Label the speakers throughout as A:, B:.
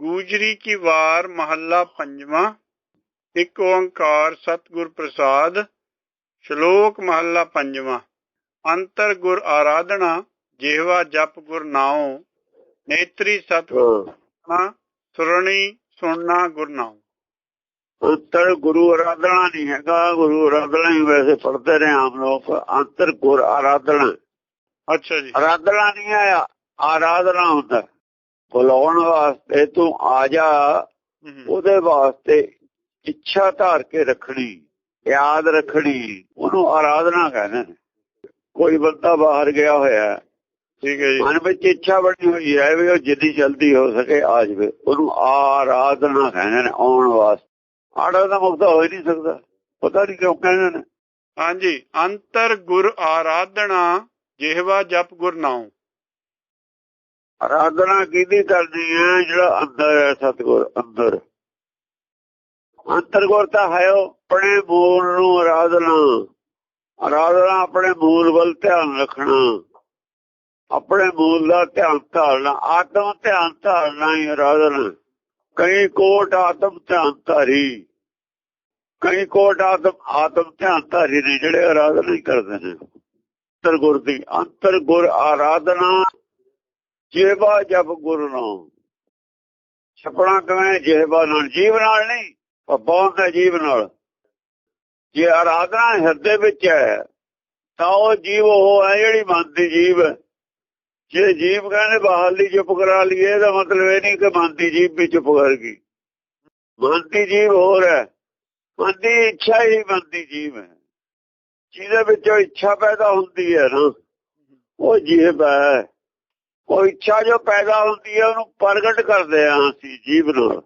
A: ਗੂਜਰੀ ਕੀ ਵਾਰ ਮਹੱਲਾ ਪੰਜਵਾਂ ਇੱਕ ਓੰਕਾਰ ਸਤਿਗੁਰ ਪ੍ਰਸਾਦ ਸ਼ਲੋਕ ਮਹੱਲਾ ਪੰਜਵਾਂ। ਅੰਤਰ ਗੁਰ ਆਰਾਧਨਾ ਜਿਹਵਾ ਜਪ ਗੁਰ ਨਾਉ ਨੇਤਰੀ ਸਤ
B: ਹਾਂ।
A: ਸੁਰਣੀ ਸੁਣਨਾ ਗੁਰ ਨਾਉ।
B: ਅੰਤਰ ਗੁਰੂ ਆਰਾਧਨਾ ਨਹੀਂ ਹੈਗਾ ਗੁਰੂ ਆਰਾਧਨਾ ਹੀ ਵੈਸੇ ਪੜ੍ਹਦੇ ਨੇ ਆਮ ਲੋਕ। ਅੰਤਰ ਗੁਰ ਆਰਾਧਨਾ।
A: ਅੱਛਾ ਜੀ।
B: ਆਰਾਧਨਾ ਨਹੀਂ ਆਇਆ ਆਰਾਧਨਾ ਹੁੰਦਾ। ਬੁਲਾਉਣ ਵਾਸਤੇ ਤੂੰ ਆ ਜਾ। ਉਹਦੇ ਵਾਸਤੇ ਇੱਛਾ ਧਾਰ ਕੇ ਰੱਖਣੀ ਯਾਦ ਰੱਖਣੀ ਉਹਨੂੰ ਆਰਾਧਨਾ ਕਹਿੰਦੇ ਕੋਈ ਬੰਦਾ ਬਾਹਰ ਗਿਆ ਹੋਇਆ
A: ਠੀਕ ਹੈ ਜੀ।
B: ਮਨ ਵਿੱਚ ਇੱਛਾ ਬਣੀ ਹੋਈ ਹੈ ਵੀ ਉਹ ਜਿੰਨੀ ਜਲਦੀ ਹੋ ਸਕੇ ਆ ਜਾਵੇ। ਉਹਨੂੰ ਆਰਾਧਨਾ ਕਹਿੰਦੇ ਨੇ ਆਉਣ ਵਾਸਤੇ। ਆੜਾ ਦਾ ਮੁਕਤਾ ਹੋ ਹੀ ਨਹੀਂ ਸਕਦਾ। ਪਤਾ ਨਹੀਂ ਕਿਉਂ ਕਹਿੰਦੇ ਨੇ।
A: ਹਾਂਜੀ। ਅੰਤਰ ਗੁਰ ਆਰਾਧਨਾ ਜਿਹਵਾ ਜਪ ਗੁਰ ਨਾਉ।
B: ਆਰਾਧਨਾ ਕਿਹਦੀ ਕਰਨੀ ਹੈ ਜਿਹੜਾ ਅੰਦਰ ਹੈ ਸਤਗੁਰ, ਅੰਦਰ। ਅੰਤਰਗੁਰ ਤਾਂ ਹੈ ਉਹ, ਆਪਣੇ ਮੂਲ ਨੂੰ ਆਰਾਧਨਾ। ਆਰਾਧਨਾ ਆਪਣੇ ਮੂਲ ਵੱਲ ਧਿਆਨ ਰੱਖਣਾ। ਆਪਣੇ ਮੂਲ ਦਾ ਧਿਆਨ ਧਾਰਨਾ। ਆਤਮ ਧਿਆਨ ਧਾਰਨਾ ਹੀ ਆਰਾਧਨਾ। ਕਈ ਕੋਟ ਆਤਮ ਧਿਆਨ ਧਾਰੀ। ਕਈ ਕੋਟ ਆਤਮ ਆਤਮ ਧਿਆਨ ਧਾਰੀ ਨੇ ਜਿਹੜੇ ਆਰਾਧਨਾ ਹੀ ਕਰਦੇ ਨੇ। ਅੰਤਰ ਗੁਰ ਦੀ, ਅੰਤਰ ਗੁਰ ਆਰਾਧਨਾ ਜੇਵਾ ਜਪ ਗੁਰੂ ਨਾਮ। ਛਪਣਾ ਕਿਵੇਂ ਜੇਵਾ ਨਾਲ, ਜੀਵ ਨਾਲ ਨਹੀਂ ਪਪਾਉਂ ਦਾ ਜੀਵ ਨਾਲ। ਜੇ ਆਰਾਧਨਾ ਹਿਰਦੇ ਵਿੱਚ ਹੈ, ਤਾਂ ਉਹ ਜੀਵ ਉਹ ਹੈ ਜਿਹੜੀ ਮਨ ਦੀ ਜੀਵ ਹੈ। ਜੇ ਜੀਵ ਕਹਿੰਦੇ ਬਾਹਰਲੀ ਚੁੱਪ ਕਰਾ ਲਈਏ, ਇਹਦਾ ਮਤਲਬ ਇਹ ਨਹੀਂ ਕਿ ਮਨ ਦੀ ਜੀਵ ਵੀ ਚੁੱਪ ਕਰ ਗਈ। ਮਨ ਦੀ ਜੀਵ ਹੋਰ ਹੈ। ਮਨ ਦੀ ਇੱਛਾ ਹੀ ਮਨ ਦੀ ਜੀਵ ਹੈ। ਜਿਹਦੇ ਵਿੱਚੋਂ ਇੱਛਾ ਪੈਦਾ ਹੁੰਦੀ ਹੈ ਨਾ, ਉਹ ਜੀਵ ਹੈ। ਉਹ ਇੱਛਾ ਜੋ ਪੈਦਾ ਹੁੰਦੀ ਹੈ ਉਹਨੂੰ ਪ੍ਰਗਟ ਕਰਦੇ ਹਾਂ ਅਸੀਂ ਜੀਵ ਨਾਲ।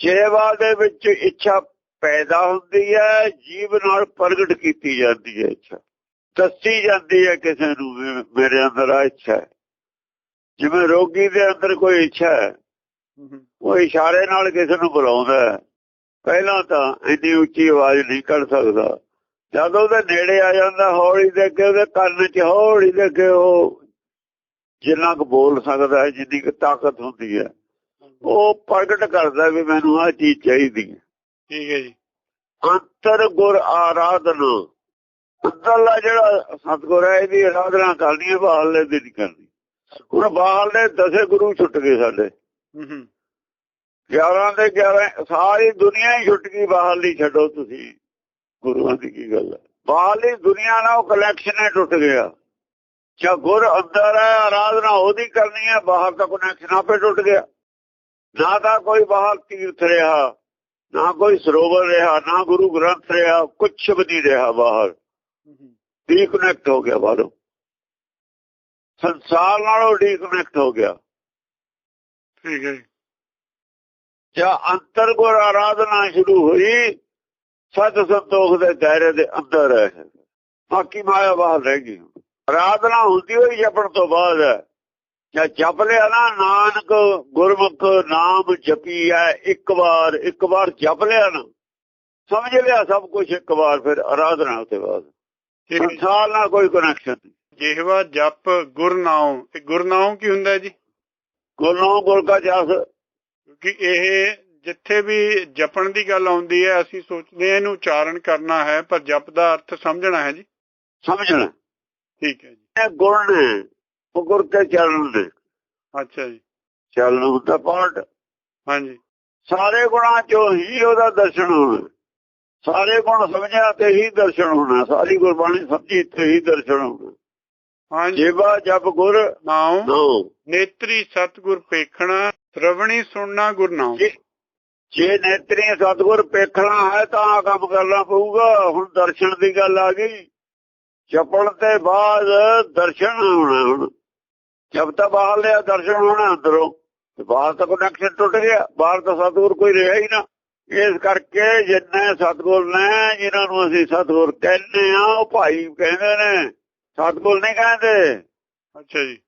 B: ਜੇਵਾ ਦੇ ਵਿੱਚ ਇੱਛਾ ਪੈਦਾ ਹੁੰਦੀ ਹੈ ਜੀਵ ਨਾਲ ਪ੍ਰਗਟ ਕੀਤੀ ਜਾਂਦੀ ਹੈ ਇੱਛਾ। ਦੱਸੀ ਜਾਂਦੀ ਹੈ ਕਿਸੇ ਨੂੰ ਮੇਰੇ ਅੰਦਰ ਆ ਇੱਛਾ ਹੈ। ਜਿਵੇਂ ਰੋਗੀ ਦੇ ਅੰਦਰ ਕੋਈ ਇੱਛਾ ਹੈ
A: ਹਮ,
B: ਉਹ ਇਸ਼ਾਰੇ ਨਾਲ ਕਿਸੇ ਨੂੰ ਬੁਲਾਉਂਦਾ ਹੈ। ਪਹਿਲਾਂ ਤਾਂ ਇੰਨੀ ਉੱਚੀ ਆਵਾਜ਼ ਨਹੀਂ ਕੱਢ ਸਕਦਾ। ਜਦੋਂ ਉਹਦੇ ਨੇੜੇ ਆ ਜਾਂਦਾ ਹੌਲੀ ਦੇ ਕੇ ਉਹਦੇ ਕੰਨ 'ਚ ਹੌਲੀ ਦੇ ਕੇ ਉਹ ਜਿੰਨਾ ਕੁ ਬੋਲ ਸਕਦਾ ਹੈ ਜਿੰਨੀ ਕੁ ਤਾਕਤ ਹੁੰਦੀ ਹੈ ਉਹ ਪ੍ਰਗਟ ਕਰਦਾ ਵੀ ਮੈਨੂੰ ਆਹ ਚੀਜ਼ ਚਾਹੀਦੀ ਹੈ।
A: ਠੀਕ ਹੈ ਜੀ।
B: ਅੰਤਰ ਗੁਰ ਆਰਾਧਨਾ। ਅੰਦਰਲਾ ਜਿਹੜਾ ਸਤਗੁਰ ਹੈ ਇਹਦੀ ਆਰਾਧਨਾ ਕਰਨੀ ਹੈ ਬਾਹਰਲੇ ਦੀ ਨਹੀਂ ਕਰਨੀ। ਹੁਣ ਬਾਹਰਲੇ ਦਸੇ ਗੁਰੂ ਛੁੱਟ ਗਏ ਸਾਡੇ।
A: ਹਮ,
B: 11 ਦੇ 11 ਸਾਰੀ ਦੁਨੀਆ ਹੀ ਛੁੱਟ ਗਈ ਬਾਹਰਲੀ ਛੱਡੋ ਤੁਸੀਂ। ਗੁਰੂਆਂ ਦੀ ਕੀ ਗੱਲ ਹੈ। ਬਾਹਰਲੀ ਦੁਨੀਆ ਨਾਲ ਉਹ ਕਲੈਕਸ਼ਨ ਹੀ ਟੁੱਟ ਗਿਆ। ਜੇ ਗੁਰ ਅੰਦਰ ਹੈ ਆਰਾਧਨਾ ਉਹਦੀ ਕਰਨੀ ਹੈ ਬਾਹਰ ਦਾ ਕਨੈਕਸ਼ਨ ਆਪੇ ਟੁੱਟ ਗਿਆ। ਨਾ ਤਾਂ ਕੋਈ ਬਾਹਰ ਤੀਰਥ ਰਿਹਾ ਨਾ ਕੋਈ ਸਰੋਵਰ ਰਿਹਾ ਨਾ ਗੁਰੂ ਗ੍ਰੰਥ ਰਿਹਾ ਕੁਝ ਵੀ ਨਹੀਂ ਰਿਹਾ ਬਾਹਰ। ਡੀਕਨੈਕਟ ਹੋ ਗਿਆ ਬਾਹਰੋਂ। ਸੰਸਾਰ ਨਾਲੋਂ ਡੀਕਨੈਕਟ ਹੋ ਗਿਆ।
A: ਠੀਕ ਹੈ ਜੀ।
B: ਜਾਂ ਅੰਤਰ ਗੁਰ ਆਰਾਧਨਾ ਸ਼ੁਰੂ ਹੋਈ ਸਤ ਸੰਤੋਖ ਦੇ ਦਾਇਰੇ ਦੇ ਅੰਦਰ ਹੈ। ਬਾਕੀ ਮਾਇਆ ਬਾਹਰ ਰਹਿ ਗਈ। ਆਰਾਧਨਾ ਹੁੰਦੀ ਹੋਈ ਜਪਣ ਤੋਂ ਬਾਅਦ ਜਾਂ ਜਪ ਲਿਆ ਨਾ ਨਾਨਕ ਗੁਰਮੁਖ ਨਾਮ ਜਪੀ ਹੈ ਇੱਕ ਵਾਰ ਇੱਕ ਵਾਰ ਜਪ ਲਿਆ ਨਾ ਸਮਝ ਲਿਆ ਸਭ ਕੁਝ ਇੱਕ ਵਾਰ ਫਿਰ ਆਰਾਧਨਾ ਉਤੇ ਬਾਅਦ। ਸੰਸਾਰ ਨਾਲ ਕੋਈ ਕਨੈਕਸ਼ਨ
A: ਜਿਹਵਾ ਜਪ ਗੁਰ ਨਾਉ ਇਹ ਗੁਰ ਨਾਉ ਕੀ ਹੁੰਦਾ ਜੀ?
B: ਗੁਰੂ ਗੁਰ ਕਾ ਜਸ
A: ਕਿਉਂਕਿ ਇਹ ਜਿੱਥੇ ਵੀ ਜਪਣ ਦੀ ਗੱਲ ਆਉਂਦੀ ਹੈ ਅਸੀਂ ਸੋਚਦੇ ਹਾਂ ਇਹਨੂੰ ਉਚਾਰਨ ਕਰਨਾ ਹੈ ਪਰ ਜਪ ਦਾ ਅਰਥ ਸਮਝਣਾ ਹੈ ਜੀ।
B: ਸਮਝਣਾ।
A: ਠੀਕ ਹੈ ਜੀ।
B: ਇਹ ਗੁਣ ਨੇ ਉਹ ਗੁਰ ਕੇ ਚੱਲਣ ਦੇ।
A: ਅੱਛਾ ਜੀ।
B: ਚੱਲਣ ਹੁੰਦਾ ਪਾਰਟ
A: ਹਾਂਜੀ।
B: ਸਾਰੇ ਗੁਣਾਂ ਚੋਂ ਹੀ ਉਹਦਾ ਦਰਸ਼ਨ ਹੋਣਾ ਸਾਰੇ ਗੁਣ ਸਮਝਿਆ ਤੇ ਹੀ ਦਰਸ਼ਨ ਹੋਣਾ। ਸਾਰੀ ਗੁਰਬਾਣੀ ਸਮਝੀ ਤੇ ਹੀ ਦਰਸ਼ਨ ਹੋਣਾ
A: ਹਾਂਜੀ।
B: ਜੇਵਾ ਜਪ ਗੁਰ
A: ਨਾਉ ਨੇਤਰੀ ਸਤਗੁਰ ਪੇਖਣਾ ਸ਼੍ਰਵਣੀ ਸੁਣਨਾ ਗੁਰ ਨਾਉ।
B: ਜੇ- ਨੇਤਰੀ ਸਤਗੁਰ ਪੇਖਣਾ ਹੈ ਤਾਂ ਕੰਮ ਕਰਨਾ ਪਊਗਾ। ਹੁਣ ਦਰਸ਼ਨ ਦੀ ਗੱਲ ਆ ਗਈ। ਜਪਣ ਤੇ ਬਾਅਦ ਦਰਸ਼ਨ ਹੋਣਾ ਹੁਣ। ਜਬ ਤਾਂ ਬਾਹਰ ਲਿਆ ਦਰਸ਼ਨ ਹੋਣਾ ਅੰਦਰੋਂ ਤੇ ਬਾਹਰ ਤਾਂ ਕਨੈਕਸ਼ਨ ਟੁੱਟ ਗਿਆ ਬਾਹਰ ਤਾਂ ਸਤਗੁਰ ਕੋਈ ਰਿਹਾ ਹੀ ਨਾ। ਇਸ ਕਰਕੇ ਜਿੰਨੇ ਸਤਗੁਰ ਨੇ ਜਿਨ੍ਹਾਂ ਨੂੰ ਅਸੀਂ ਸਤਗੁਰ ਕਹਿੰਦੇ ਆ ਉਹ ਭਾਈ ਕਹਿੰਦੇ ਨੇ। ਸਤਗੁਰ ਨਹੀਂ ਕਹਿੰਦੇ।
A: ਅੱਛਾ ਜੀ।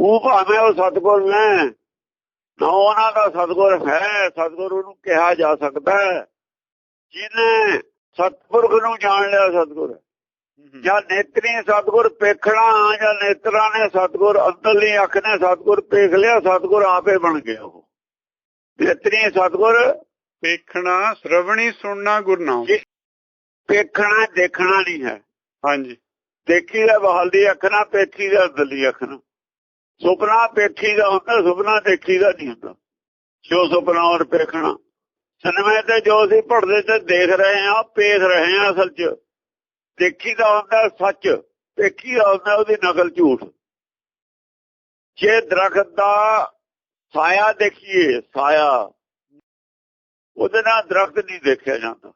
B: ਉਹ ਭਾਵੇਂ ਉਹ ਸਤਗੁਰ ਨੇ ਨਾ ਉਹਨਾਂ ਦਾ ਸਤਗੁਰ ਹੈ ਸਤਗੁਰ ਉਹਨੂੰ ਕਿਹਾ ਜਾ ਸਕਦਾ ਹੈ। ਜਿਹਨੇ ਸਤਪੁਰਖ ਨੂੰ ਜਾਣ ਲਿਆ ਸਤਗੁਰ।
A: ਹੂੰ,
B: ਜਾਂ ਨੇਤਰੀ ਸਤਗੁਰ ਪੇਖਣਾ ਜਾਂ ਨੇਤਰਾਂ ਨੇ ਸਤਗੁਰ ਅੰਦਰਲੀ ਅੱਖ ਨੇ ਸਤਗੁਰ ਪੇਖ ਲਿਆ ਸਤਗੁਰ ਆਪੇ ਬਣ ਗਿਆ ਉਹ। ਨੇਤਰੀ ਸਤਗੁਰ
A: ਵੇਖਣਾ ਸ਼ਰਵਣੀ ਸੁਣਨਾ ਗੁਰਨਾਮ।
B: ਪੇਖਣਾ ਦੇਖਣਾ ਨਹੀਂ ਹੈ।
A: ਹਾਂਜੀ।
B: ਦੇਖੀ ਦਾ ਬਹਾਲ ਦੀ ਅੱਖ ਨਾਲ ਪੇਖੀ ਦਾ ਅੰਦਰਲੀ ਅੱਖ ਨਾਲ ਸੁਪਨਾ ਪੇਖੀ ਦਾ ਹੁੰਦਾ ਸੁਪਨਾ ਦੇਖੀ ਦਾ ਨਹੀਂ ਹੁੰਦਾ। ਜੋ ਸੁਪਨਾ ਔਰ ਪੇਖਣਾ। ਸਿਨੇਮੇ ਤੇ ਜੋ ਅਸੀਂ ਪੜਦੇ ਤੇ ਦੇਖ ਰਹੇ ਹਾਂ ਪੇਖ ਰਹੇ ਹਾਂ ਅਸਲ 'ਚ। ਦੇਖੀ ਦਾ ਹੁੰਦਾ ਸੱਚ ਪੇਖੀ ਦਾ ਹੁੰਦਾ ਉਹਦੀ ਨਕਲ ਝੂਠ। ਜੇ ਦਰਖਤ ਦਾ ਸਾਇਆ ਦੇਖੀਏ ਸਾਇਆ ਉਹਦੇ ਨਾਲ ਦਰਖਤ ਨਹੀਂ ਦੇਖਿਆ ਜਾਂਦਾ।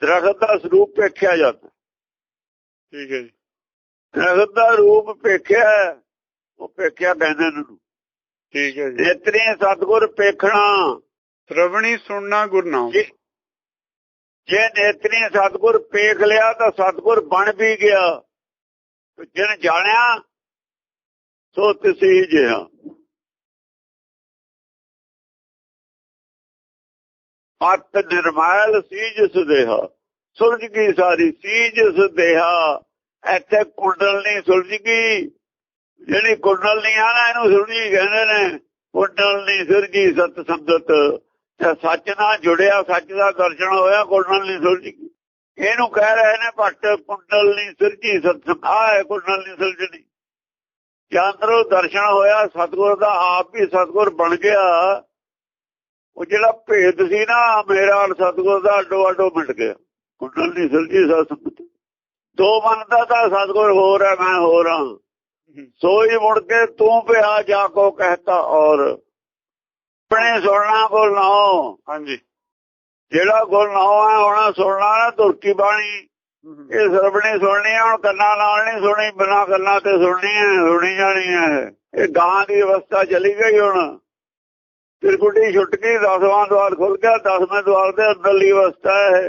B: ਦਰਖਤ ਦਾ ਸਰੂਪ ਵੇਖਿਆ ਜਾਂਦਾ।
A: ਠੀਕ ਹੈ ਜੀ।
B: ਦਰਖਤ ਦਾ ਰੂਪ ਵੇਖਿਆ ਉਹ ਵੇਖਿਆ ਕਹਿੰਦੇ ਨੇ।
A: ਠੀਕ ਹੈ ਜੀ।
B: ਨੇਤਰੀ ਸਤਗੁਰ ਪੇਖਣਾ
A: ਸ਼ਰਵਣੀ ਸੁਣਨਾ ਗੁਰਨਾਮ
B: ਜੇ ਜੇ ਨੇਤਰੀ ਸਤਗੁਰ ਪੇਖ ਲਿਆ ਤਾਂ ਸਤਗੁਰ ਬਣ ਵੀ ਗਿਆ। ਜਿਨ ਜਾਣਿਆ, ਸੋ ਤਿਸੀ ਜਿਹਾ। ਅਤ ਨਿਰਮਲ ਸੀਜ ਸੁਦੇਹਾ ਸੁਲਝ ਗਈ ਸਾਰੀ ਸੀਜ ਸੁਦੇਹਾ ਇੱਥੇ ਕੁੰਡਲ ਨਹੀਂ ਸੁਲਝ ਗਈ। ਜਿਹੜੀ ਕੁੰਡਲ ਨਹੀਂ ਆ ਨਾ ਇਹਨੂੰ ਸੁਲਝੀ ਕਹਿੰਦੇ ਨੇ। ਕੁੰਡਲ ਨਹੀਂ ਸੁਲਝੀ ਸਤ ਸੰਗਤ ਤੇ ਸੱਚ ਨਾਲ ਜੁੜਿਆ ਸੱਚ ਦਾ ਦਰਸ਼ਨ ਹੋਇਆ ਕੁੰਡਲ ਨਹੀਂ ਸੁਲਝੀ ਇਹਨੂੰ ਕਹਿ ਰਹੇ ਨੇ ਭੱਟ ਕੁੰਡਲ ਨਹੀਂ ਸੁਲਝੀ ਸਤ ਆਏ ਕੁੰਡਲ ਨਹੀਂ ਸੁਲਝਣੀ ਜਾਂਦਰੋਂ ਦਰਸ਼ਨ ਹੋਇਆ ਸਤਗੁਰ ਦਾ ਆਪ ਵੀ ਸਤਗੁਰ ਬਣ ਗਿਆ। ਉਹ ਜਿਹੜਾ ਭੇਦ ਸੀ ਨਾ ਮੇਰਾ ਸਤਗੁਰ ਦਾ ਅੱਡੋ ਅੱਡੋ ਮਿਟ ਗਿਆ। ਕੁੰਡਲ ਨਹੀਂ ਸੁਲਝੀ ਸਤ ਦੋ ਮੰਨਦਾ ਤਾਂ ਸਤਗੁਰ ਹੋਰ ਹੈ ਮੈਂ ਹੋਰ ਹਾਂ।
A: ਹੂੰ,
B: ਸੋਈ ਮੁੜ ਕੇ ਤੂੰ ਪਿਆ ਜਾ ਕੋ ਕਹਤਾ ਔਰ। ਆਪਣੇ ਸੁਣਨਾ ਬੋਲਣਾ
A: ਹਾਂਜੀ।
B: ਜਿਹੜਾ ਗੁਰ ਨਾ ਹੈ ਹੋਣਾ ਸੁਣਨਾ ਨਾ ਤੁਰਕੀ ਬਾਣੀ। ਇਹ ਸਰਬਣੀ ਸੁਣਨੀ ਹੈ ਹੁਣ ਕੰਨਾਂ ਨਾਲ ਨਹੀਂ ਸੁਣੀ ਬਿਨਾ ਕੰਨਾਂ ਤੇ ਸੁਣਨੀ ਹੈ ਸੁਣੀ ਜਾਣੀ ਹੈ ਇਹ ਗਾਂ ਦੀ ਅਵਸਥਾ ਚਲੀ ਗਈ ਹੁਣ। ਤਿਰਕੁਟੀ ਛੁੱਟ ਗਈ ਦਸਵਾਂ ਦਵਾਰ ਖੁੱਲ ਗਿਆ ਦਸਵੇਂ ਦਵਾਰ ਦੇ ਅੰਦਰਲੀ ਅਵਸਥਾ ਹੈ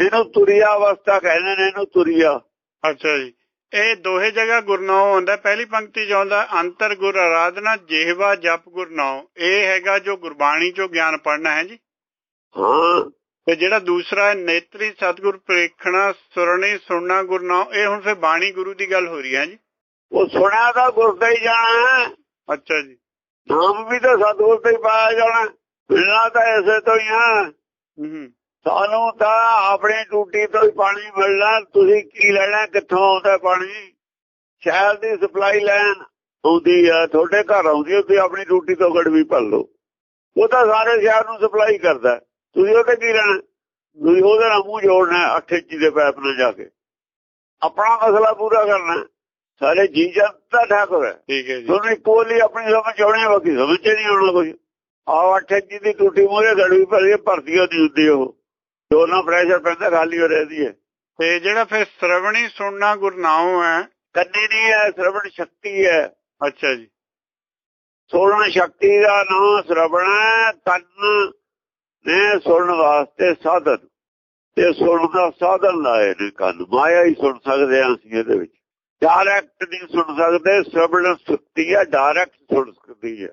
B: ਇਹਨੂੰ ਤੁਰਿਆ ਅਵਸਥਾ ਕਹਿੰਦੇ ਨੇ ਇਹਨੂੰ ਤੁਰਿਆ।
A: ਅੱਛਾ ਜੀ। ਇਹ ਦੋਹੇ ਜਗ੍ਹਾ ਗੁਰਨਾਮ ਆਉਂਦਾ। ਪਹਿਲੀ ਪੰਕਤੀ 'ਚ ਆਉਂਦਾ ਅੰਤਰ ਗੁਰ ਆਰਾਧਨਾ ਜਿਹਵਾ ਜਪ ਗੁਰਨਾਮ ਇਹ ਹੈਗਾ ਜੋ ਗੁਰਬਾਣੀ ਚੋਂ ਗਿਆਨ ਪੜਨਾ ਹੈ ਜੀ।
B: ਹਾਂ।
A: ਤੇ ਜਿਹੜਾ ਦੂਸਰਾ ਹੈ ਨੇਤਰੀ ਸਤਿਗੁਰ ਪ੍ਰੇਖਣਾ ਸੁਰਣੀ ਸੁਣਨਾ ਗੁਰਨਾਮ ਇਹ ਹੁਣ ਫਿਰ ਬਾਣੀ ਗੁਰੂ ਦੀ ਗੱਲ ਹੋ ਰਹੀ ਹੈ ਜੀ।
B: ਉਹ ਸੁਣਿਆ ਤਾਂ ਗੁਰਦਾ ਹੀ ਜਾਣਾ
A: ਅੱਛਾ ਜੀ।
B: ਨਾਮ ਵੀ ਤਾਂ ਸਤਿਗੁਰ ਤੇ ਹੀ ਪਾਇਆ ਜਾਣਾ। ਮਿਲਣਾ ਤਾਂ ਐਸੇ ਤੋਂ ਹੀ ਆ।
A: ਹੂੰ।
B: ਸਾਨੂੰ ਤਾਂ ਆਪਣੀ ਟੂਟੀ ਤੋਂ ਹੀ ਪਾਣੀ ਮਿਲਣਾ ਤੁਸੀਂ ਕੀ ਲੈਣਾ ਕਿੱਥੋਂ ਆਉਂਦਾ ਪਾਣੀ? ਸ਼ਹਿਰ ਦੀ ਸਪਲਾਈ ਲੈਣ ਆਉਂਦੀ ਆ ਤੁਹਾਡੇ ਘਰ ਆਉਂਦੀ ਆ ਤੁਸੀਂ ਆਪਣੀ ਟੂਟੀ ਤੋਂ ਗੜਵੀ ਭਰ ਲਓ। ਉਹ ਤਾਂ ਸਾਰੇ ਸ਼ਹਿਰ ਨੂੰ ਸਪਲਾਈ ਕਰਦਾ। ਤੁਸੀਂ ਉਹਦੇ ਕੀ ਲੈਣਾ? ਤੁਸੀਂ ਉਹਦੇ ਨਾਲ ਮੂੰਹ ਜੋੜਨਾ 8 ਇੰਚੀ ਦੇ ਪੈਪ ਨਾਲ ਜਾ ਕੇ। ਆਪਣਾ ਮਸਲਾ ਪੂਰਾ ਕਰਨਾ। ਸਾਰੇ ਜੀ ਜਨਤਾ ਠਾਕੁਰ ਹੈ।
A: ਠੀਕ ਹੈ ਜੀ।
B: ਤੁਹਾਨੂੰ ਇੱਕ ਬੋਲੀ ਆਪਣੀ ਸਮਝ ਆਉਣੀ ਬਾਕੀ ਸਮਝ ਨਹੀਂ ਆਉਣਾ ਕੁਝ ਆਹ ਅੱਠ ਇੰਚੀ ਦੀ ਟੂਟੀ ਮੂਹਰੇ ਗੜਵੀ ਭਰੀ ਭਰਤੀ ਨਹੀਂ ਹੁੰਦੀ ਉਹ। ਦੋਨਾਂ ਪ੍ਰੈਸ਼ਰ ਪੈਂਦਾ ਖਾਲੀ ਹੋ ਰਹਦੀ ਹੈ।
A: ਤੇ ਜਿਹੜਾ ਫਿਰ ਸ਼ਰਵਣੀ ਸੁਣਨਾ ਗੁਰਨਾਮ ਹੈ
B: ਕੰਨੀ ਨਹੀਂ ਹੈ ਸਰਵਣ ਸ਼ਕਤੀ ਹੈ।
A: ਅੱਛਾ ਜੀ।
B: ਸੁਣਨ ਸ਼ਕਤੀ ਦਾ ਨਾਮ ਸਰਵਣ ਹੈ ਕੰਨ ਨੇ ਸੁਣਨ ਵਾਸਤੇ ਸਾਧਨ। ਤੇ ਸੁਣਨ ਦਾ ਸਾਧਨ ਲਾਏ ਨੇ ਕੰਨ। ਮਾਇਆ ਹੀ ਸੁਣ ਸਕਦੇ ਹਾਂ ਅਸੀਂ ਇਹਦੇ ਵਿੱਚ। ਡਾਇਰੈਕਟ ਨਹੀਂ ਸੁਣ ਸਕਦੇ ਸਰਵਣ ਸ਼ਕਤੀ ਹੈ ਡਾਇਰੈਕਟ ਸੁਣ ਸਕਦੀ ਹੈ।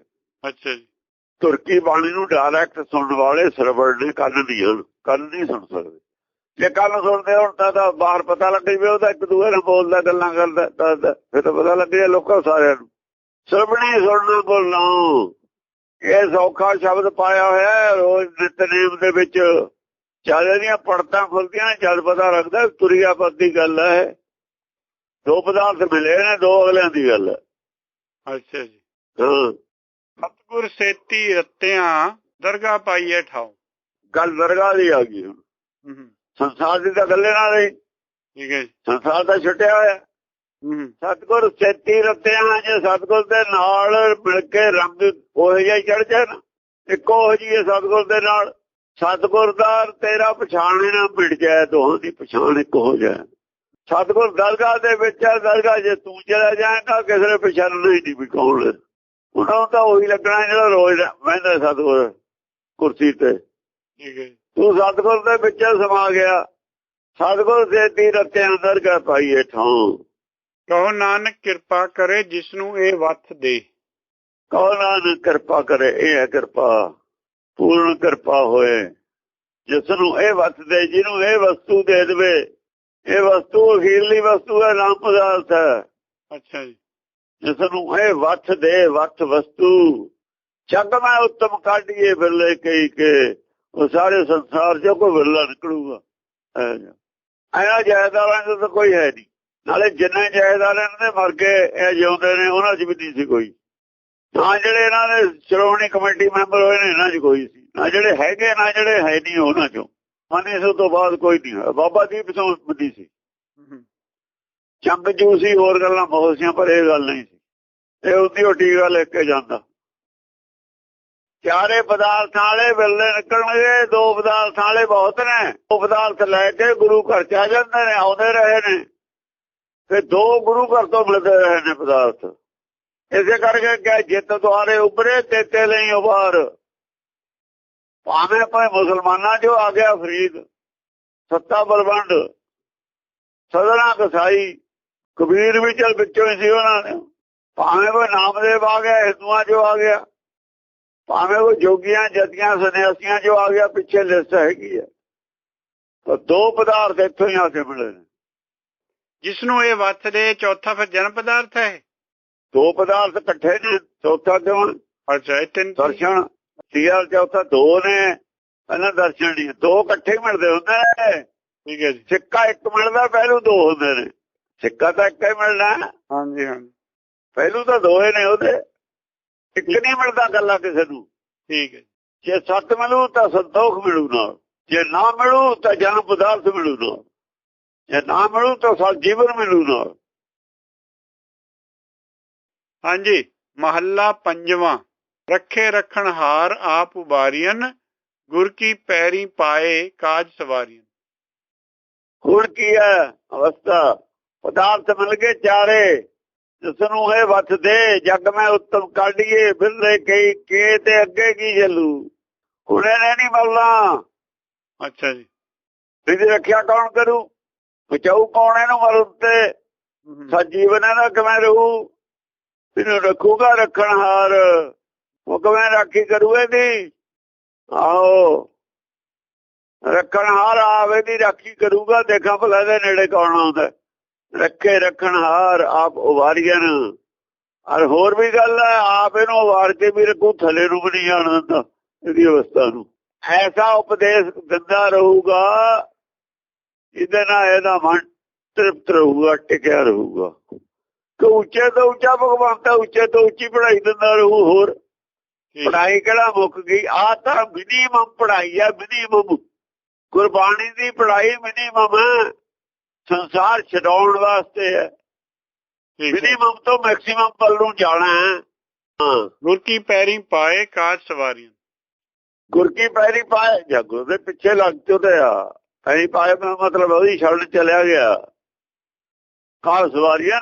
A: ਅੱਛਾ ਜੀ।
B: ਤੁਰਕੀ ਬਾਣੀ ਨੂੰ ਡਾਇਰੈਕਟ ਸੁਣਨ ਵਾਲੇ ਸਰਵਣ ਨੇ ਕੰਨ ਨਹੀਂ ਹਨ ਕੰਨ ਨਹੀਂ ਸੁਣ ਸਕਦੇ। ਜੇ ਕੰਨ ਸੁਣਦੇ ਹੁਣ ਤਾਂ ਤਾਂ ਬਾਹਰ ਪਤਾ ਲੱਗ ਜਵੇ ਉਹਦਾ ਇੱਕ ਦੂਏ ਨਾਲ ਬੋਲਦਾ ਗੱਲਾਂ ਕਰਦਾ ਦੱਸਦਾ। ਫਿਰ ਤਾਂ ਪਤਾ ਲੱਗ ਲੋਕਾਂ ਸਾਰਿਆਂ ਨੂੰ। ਸਰਵਣੀ ਸੁਣਨਾ ਬੋਲਣਾ। ਇਹ ਸੌਖਾ ਸ਼ਬਦ ਪਾਇਆ ਹੋਇਆ ਹੈ ਰੋਜ਼ ਨਿਤਨੇਮ ਦੇ ਵਿੱਚ। ਚੱਲ ਦੀਆਂ ਪੜਤਾਂ ਖੁੱਲਦੀਆਂ ਜਦ ਪਤਾ ਲੱਗਦਾ ਤੁਰਿਆ ਦੀ ਗੱਲ ਹੈ। ਦੋ ਪਦਾਰਥ ਮਿਲੇ ਨੇ ਦੋ ਅਗਲਿਆਂ ਦੀ ਗੱਲ ਹੈ।
A: ਅੱਛਾ ਜੀ।
B: ਹਾਂ।
A: ਸਤਿਗੁਰ ਸੇਤੀ ਰਤਿਆਂ ਦਰਗਾ ਪਾਈਏ ਠਾਉ।
B: ਗੱਲ ਦਰਗਾਹ ਦੀ ਆ ਗਈ। ਹੁਣ
A: ਹੂੰ ਹੂੰ,
B: ਸੰਸਾਰ ਦੀ ਤਾਂ ਗੱਲੇ ਨਾਲ ਰਹੀ
A: ਠੀਕ ਹੈ
B: ਸੰਸਾਰ ਦਾ ਛੁੱਟਿਆ ਹੋਇਆ।
A: ਹੂੰ ਹੂੰ,
B: ਸਤਗੁਰ ਸੇਤੀ ਰਤਿਆਂ ਜੇ ਸਤਗੁਰ ਦੇ ਨਾਲ ਮਿਲ ਕੇ ਰੰਗ ਉਹ ਜਿਹਾ ਹੀ ਚੜ ਨਾ ਇੱਕੋ ਹੋ ਜੀ ਸਤਗੁਰ ਦੇ ਨਾਲ। ਸਤਗੁਰ ਦਾ ਤੇਰਾ ਪਛਾਣੇ ਨਾ ਮਿਟ ਜਾਏ ਦੋਹਾਂ ਦੀ ਪਛਾਣ ਇੱਕ ਹੋ ਜਾਏ। ਸਤਗੁਰ ਦਰਗਾਹ ਦੇ ਵਿੱਚ ਹੈ ਦਰਗਾਹ ਜੇ ਤੂੰ ਚਲਾ ਜਾਏਗਾ ਕਿਸੇ ਨੇ ਪਛਾਣਨਾ ਹੀ ਨਹੀਂ ਵੀ ਕੌਣ ਹੈ। ਉਹਨਾਂ ਤਾਂ ਉਹੀ ਲੱਗਣਾ ਜਿਹੜਾ ਰੋਜ਼ ਬਹਿੰਦਾ ਸਤਗੁਰ ਕੁਰਸੀ ਤੇ
A: ਹੈ
B: ਤੂੰ ਸਤਗੁਰ ਦੇ ਵਿੱਚ ਸਮਾ ਗਿਆ। ਸਤਗੁਰ ਸੇਤੀ ਰਤਿਆਂ ਦਰਗਾਹ ਪਾਈਏ ਠਾਂ
A: ਕਹੋ ਨਾਨਕ ਕਿਰਪਾ ਕਰੇ ਜਿਸ ਨੂੰ ਇਹ ਵੱਥ ਦੇ।
B: ਕਹੋ ਨਾਨਕ ਕਿਰਪਾ ਕਰੇ ਇਹ ਹੈ ਕਿਰਪਾ। ਪੂਰਨ ਕਿਰਪਾ ਹੋਏ। ਜਿਸ ਨੂੰ ਇਹ ਵਸ ਦੇ ਜਿਹਨੂੰ ਇਹ ਵਸਤੂ ਦੇ ਦੇਵੇ। ਇਹ ਵਸਤੂ ਅਖੀਰਲੀ ਵਸਤੂ ਹੈ ਨਾਮ ਪਦਾਰਥ ਹੈ।
A: ਅੱਛਾ ਜੀ।
B: ਜਿਸ ਨੂੰ ਇਹ ਵੱਥ ਦੇ ਵੱਥ ਵਸਤੂ। ਜਗ ਮੈਂ ਉੱਤਮ ਕਾਢੀਏ ਬਿਰਲੇ ਕਈ ਕੇ। ਉਹ ਸਾਰੇ ਸੰਸਾਰ ਚੋਂ ਕੋਈ ਬਿਰਲਾ ਨਿਕਲੂਗਾ। ਐਨਾ ਜਾਇਦਾਰਾਂ ਦਾ ਤਾਂ ਕੋਈ ਹੈ ਨਹੀਂ। ਨਾਲੇ ਜਿੰਨੇ ਜਾਇਦਾਰ ਇਹਨਾਂ ਮਰ ਗਏ ਇਹ ਜਿਉਂਦੇ ਨੇ ਉਹਨਾਂ 'ਚ ਵੀ ਨਹੀਂ ਸੀ ਕੋਈ। ਨਾ ਜਿਹੜੇ ਇਹਨਾਂ ਦੇ ਸ਼੍ਰੋਮਣੀ ਕਮੇਟੀ ਮੈਂਬਰ ਹੋਏ ਨੇ ਇਹਨਾਂ 'ਚ ਕੋਈ ਸੀ। ਨਾ ਜਿਹੜੇ ਹੈਗੇ ਨਾ ਜਿਹੜੇ ਹੈ ਨਹੀਂ ਉਹਨਾਂ 'ਚੋਂ। ਮਨੇ ਸੋ ਤੋਂ ਬਾਅਦ ਕੋਈ ਨਹੀਂ ਹੋਇਆ। ਬਾਬਾ ਦੀਪ ਸਿੰਘ ਬੰਦੀ ਸੀ।
A: ਹਮ,
B: ਜੂ ਸੀ ਹੋਰ ਗੱਲਾਂ ਬਹੁਤ ਸੀਆਂ ਪਰ ਇਹ ਗੱਲ ਨਹੀਂ ਸੀ। ਇਹ ਉਹਦੀ ਉਹ ਟੀਕਾ ਲੈ ਕੇ ਜਾਂਦਾ। ਚਾਰੇ ਪਦਾਰਥਾਂ ਵਾਲੇ ਵੇਲੇ ਨਿਕਲਣਗੇ, ਦੋ ਪਦਾਰਥਾਂ ਵਾਲੇ ਬਹੁਤ ਨੇ। ਉਹ ਪਦਾਰਥ ਲੈ ਕੇ ਗੁਰੂ ਘਰ ਚ ਆ ਜਾਂਦੇ ਨੇ, ਆਉਂਦੇ ਰਹੇ ਨੇ। ਤੇ ਦੋ ਗੁਰੂ ਘਰ ਤੋਂ ਮਿਲਦੇ ਰਹੇ ਨੇ ਪਦਾਰਥ। ਇਸੇ ਕਰਕੇ ਕਿ ਜਿੱਤ ਦੁਆਰੇ ਉੱਭਰੇ ਤੇ ਤੇ ਲਈ ਉਬਾਰ ਭਾਵੇਂ ਭਾਵੇਂ ਮੁਸਲਮਾਨਾਂ ਜੋ ਆ ਗਿਆ ਫਰੀਦ, ਸੱਤਾ ਬਲਵੰਡ, ਸਦਨਾ ਕਸਾਈ, ਕਬੀਰ ਵੀ ਚਲ ਵਿੱਚੋਂ ਹੀ ਸੀ ਉਹਨਾਂ ਨੇ। ਭਾਵੇਂ ਉਹ ਨਾਮਦੇਵ ਆ ਗਿਆ, ਹਿੰਦੂਆਂ ਜੋ ਆ ਗਿਆ। ਭਾਵੇਂ ਉਹ ਜੋਗੀਆਂ ਜਤੀਆਂ ਸੰਨਿਆਸੀਆਂ ਜੋ ਆ ਗਿਆ ਪਿੱਛੇ ਲਿਸਟ ਹੈਗੀ ਹੈ ਤਾਂ ਦੋ ਪਦਾਰਥ ਇੱਥੋਂ ਹੀ ਆ ਕੇ ਮਿਲੇ ਨੇ।
A: ਜਿਸ ਨੂੰ ਇਹ ਵੱਥ ਦੇ ਚੌਥਾ ਫਿਰ ਜਨਮ ਪਦਾਰਥ ਹੈ?
B: ਦੋ ਪਦਾਰਥ ਇਕੱਠੇ ਨੇ ਚੌਥਾ ਕਿਉਂ
A: ਅੱਛਾ ਇਹ ਤਿੰਨ
B: ਦਰਸ਼ਨ ਸੀਆਰ ਚੌਥਾ ਦੋ ਨੇ। ਪਹਿਲਾਂ ਦਰਸ਼ਨ ਨਹੀਂ ਦੋ ਇਕੱਠੇ ਮਿਲਦੇ ਹੁੰਦੇ ਨੇ।
A: ਠੀਕ ਹੈ ਜੀ।
B: ਸਿੱਕਾ ਇੱਕ ਮਿਲਦਾ ਪਹਿਲੂ ਦੋ ਹੁੰਦੇ ਨੇ। ਸਿੱਕਾ ਤਾਂ ਇੱਕ ਹੀ ਮਿਲਣਾ।
A: ਹਾਂਜੀ ਹਾਂਜੀ।
B: ਪਹਿਲੂ ਤਾਂ ਦੋਏ ਨੇ ਉਹਦੇ। ਇੱਕ ਨਹੀਂ ਮਿਲਦਾ ਗੱਲਾਂ ਕਿਸੇ ਨੂੰ।
A: ਠੀਕ ਹੈ। ਜੀ।
B: ਸੱਤ ਮਿਲੂ ਤਾਂ ਸੰਤੋਖ ਮਿਲੂ ਨਾਲ। ਜੇ ਨਾ ਮਿਲੂ ਤਾਂ ਜਨਮ ਪਦਾਰਥ ਮਿਲੂ ਨਾਲ। ਜੇ ਨਾ ਮਿਲੂ ਤਾਂ ਸਾ ਜੀਵਨ ਮਿਲੂ ਨਾਲ।
A: ਹਾਂਜੀ ਮਹੱਲਾ ਪੰਜਵਾਂ। ਰੱਖੇ ਰਖਣ ਹਾਰ ਆਪ ਉਬਾਰੀਨ ਗੁਰ ਕੀ ਪੈਰੀ ਪਾਏ ਕਾਜ ਸਵਾਰੀਨ
B: ਹੁਣ ਕੀ ਹੈ ਅਵਸਥਾ? ਪਦਾਰਥ ਮਿਲ ਗਏ ਚਾਰੇ। ਜਿਸ ਨੂੰ ਇਹ ਵੱਥ ਦੇ ਜਗ ਮੈਂ ਉੱਤਮ ਕਾਢੀਏ ਬਿਰਲੇ ਕਈ ਕੇ ਤੇ ਅੱਗੇ ਕੀ ਚੱਲੂ ਹੁਣ ਇਹਨੇ ਨਹੀਂ ਮਰਨਾ
A: ਅੱਛਾ ਜੀ।
B: ਇਹਦੀ ਰੱਖਿਆ ਕੌਣ ਕਰੂ? ਬਚਾਊ ਕੌਣ ਇਹਨੂੰ ਮਰਨ ਤੇ?
A: ਹਮ,
B: ਸਾ ਜੀਵਨ ਇਹਦਾ ਕਿਵੇਂ ਰਹੂ? ਇਹਨੂੰ ਰੱਖੂਗਾ ਰੱਖਣ ਹਾਰ। ਉਹ ਕਿਵੇਂ ਰਾਖੀ ਕਰੂ ਇਹਦੀ। ਆਓ ਰੱਖਣ ਹਾਰ ਆਵੇ ਦੀ ਰਾਖੀ ਕਰੂਗਾ ਦੇਖਾਂ ਭਲਾ ਦੇ ਨੇੜੇ ਕੌਣ ਆਉਂਦਾ। ਰੱਖੇ ਰੱਖਣ ਹਾਰ ਆਪ ਉਵਾਰੀਆਂ ਔਰ ਹੋਰ ਵੀ ਗੱਲ ਹੈ ਆਪ ਇਹਨੂੰ ਉਵਾਰ ਕੇ ਵੀ ਰੱਖੂ ਥੱਲੇ ਨੂੰ ਵੀ ਨਹੀਂ ਜਾਣ ਦਿੰਦਾ ਇਹਦੀ ਅਵਸਥਾ ਨੂੰ। ਐਸਾ ਉਪਦੇਸ਼ ਦਿੰਦਾ ਰਹੂਗਾ ਇਹਦੇ ਨਾਲ ਇਹਦਾ ਮਨ ਤ੍ਰਿਪਤ ਰਹੂਗਾ ਟਿਕਿਆ ਰਹੂਗਾ। ਕਿ ਉੱਚੇ ਤੋਂ ਉੱਚਾ ਭਗਵਾਨ ਤਾਂ ਉੱਚੇ ਤੋਂ ਉੱਚੀ ਪੜਾਈ ਦਿੰਦਾ ਰਹੂ ਹੋਰ ਪੜਾਈ ਕਿਹੜਾ ਮੁੱਕ ਗਈ? ਆ ਤਾਂ ਮਿਨੀਮਮ ਪੜਾਈ ਹੈ ਮਿਨੀਮਮ ਗੁਰਬਾਣੀ ਦੀ ਪੜਾਈ ਮਿਨੀਮਮ ਹੈ। ਸੰਸਾਰ ਛਡਾਉਣ ਵਾਸਤੇ ਹੈ। ਮਿਨੀਮਮ ਤੋਂ ਮੈਕਸਿਮਮ ਵੱਲ ਨੂੰ ਜਾਣਾ ਹੈ। ਹਾਂ।
A: ਗੁਰ ਕੀ ਪੈਰੀ ਪਾਏ ਕਾਜ ਸਵਾਰੀਨ
B: ਗੁਰ ਕੀ ਪੈਰੀ ਪਾਏ ਜਾਂ ਗੁਰ ਦੇ ਪਿੱਛੇ ਲੱਗ ਚੁੱਕੇ ਆ। ਪੈਰੀ ਪਾਏ ਦਾ ਮਤਲਬ ਉਹਦੀ ਛੱਡ ਚਲਿਆ ਗਿਆ। ਕਾਲ ਸਵਾਰੀਆਂ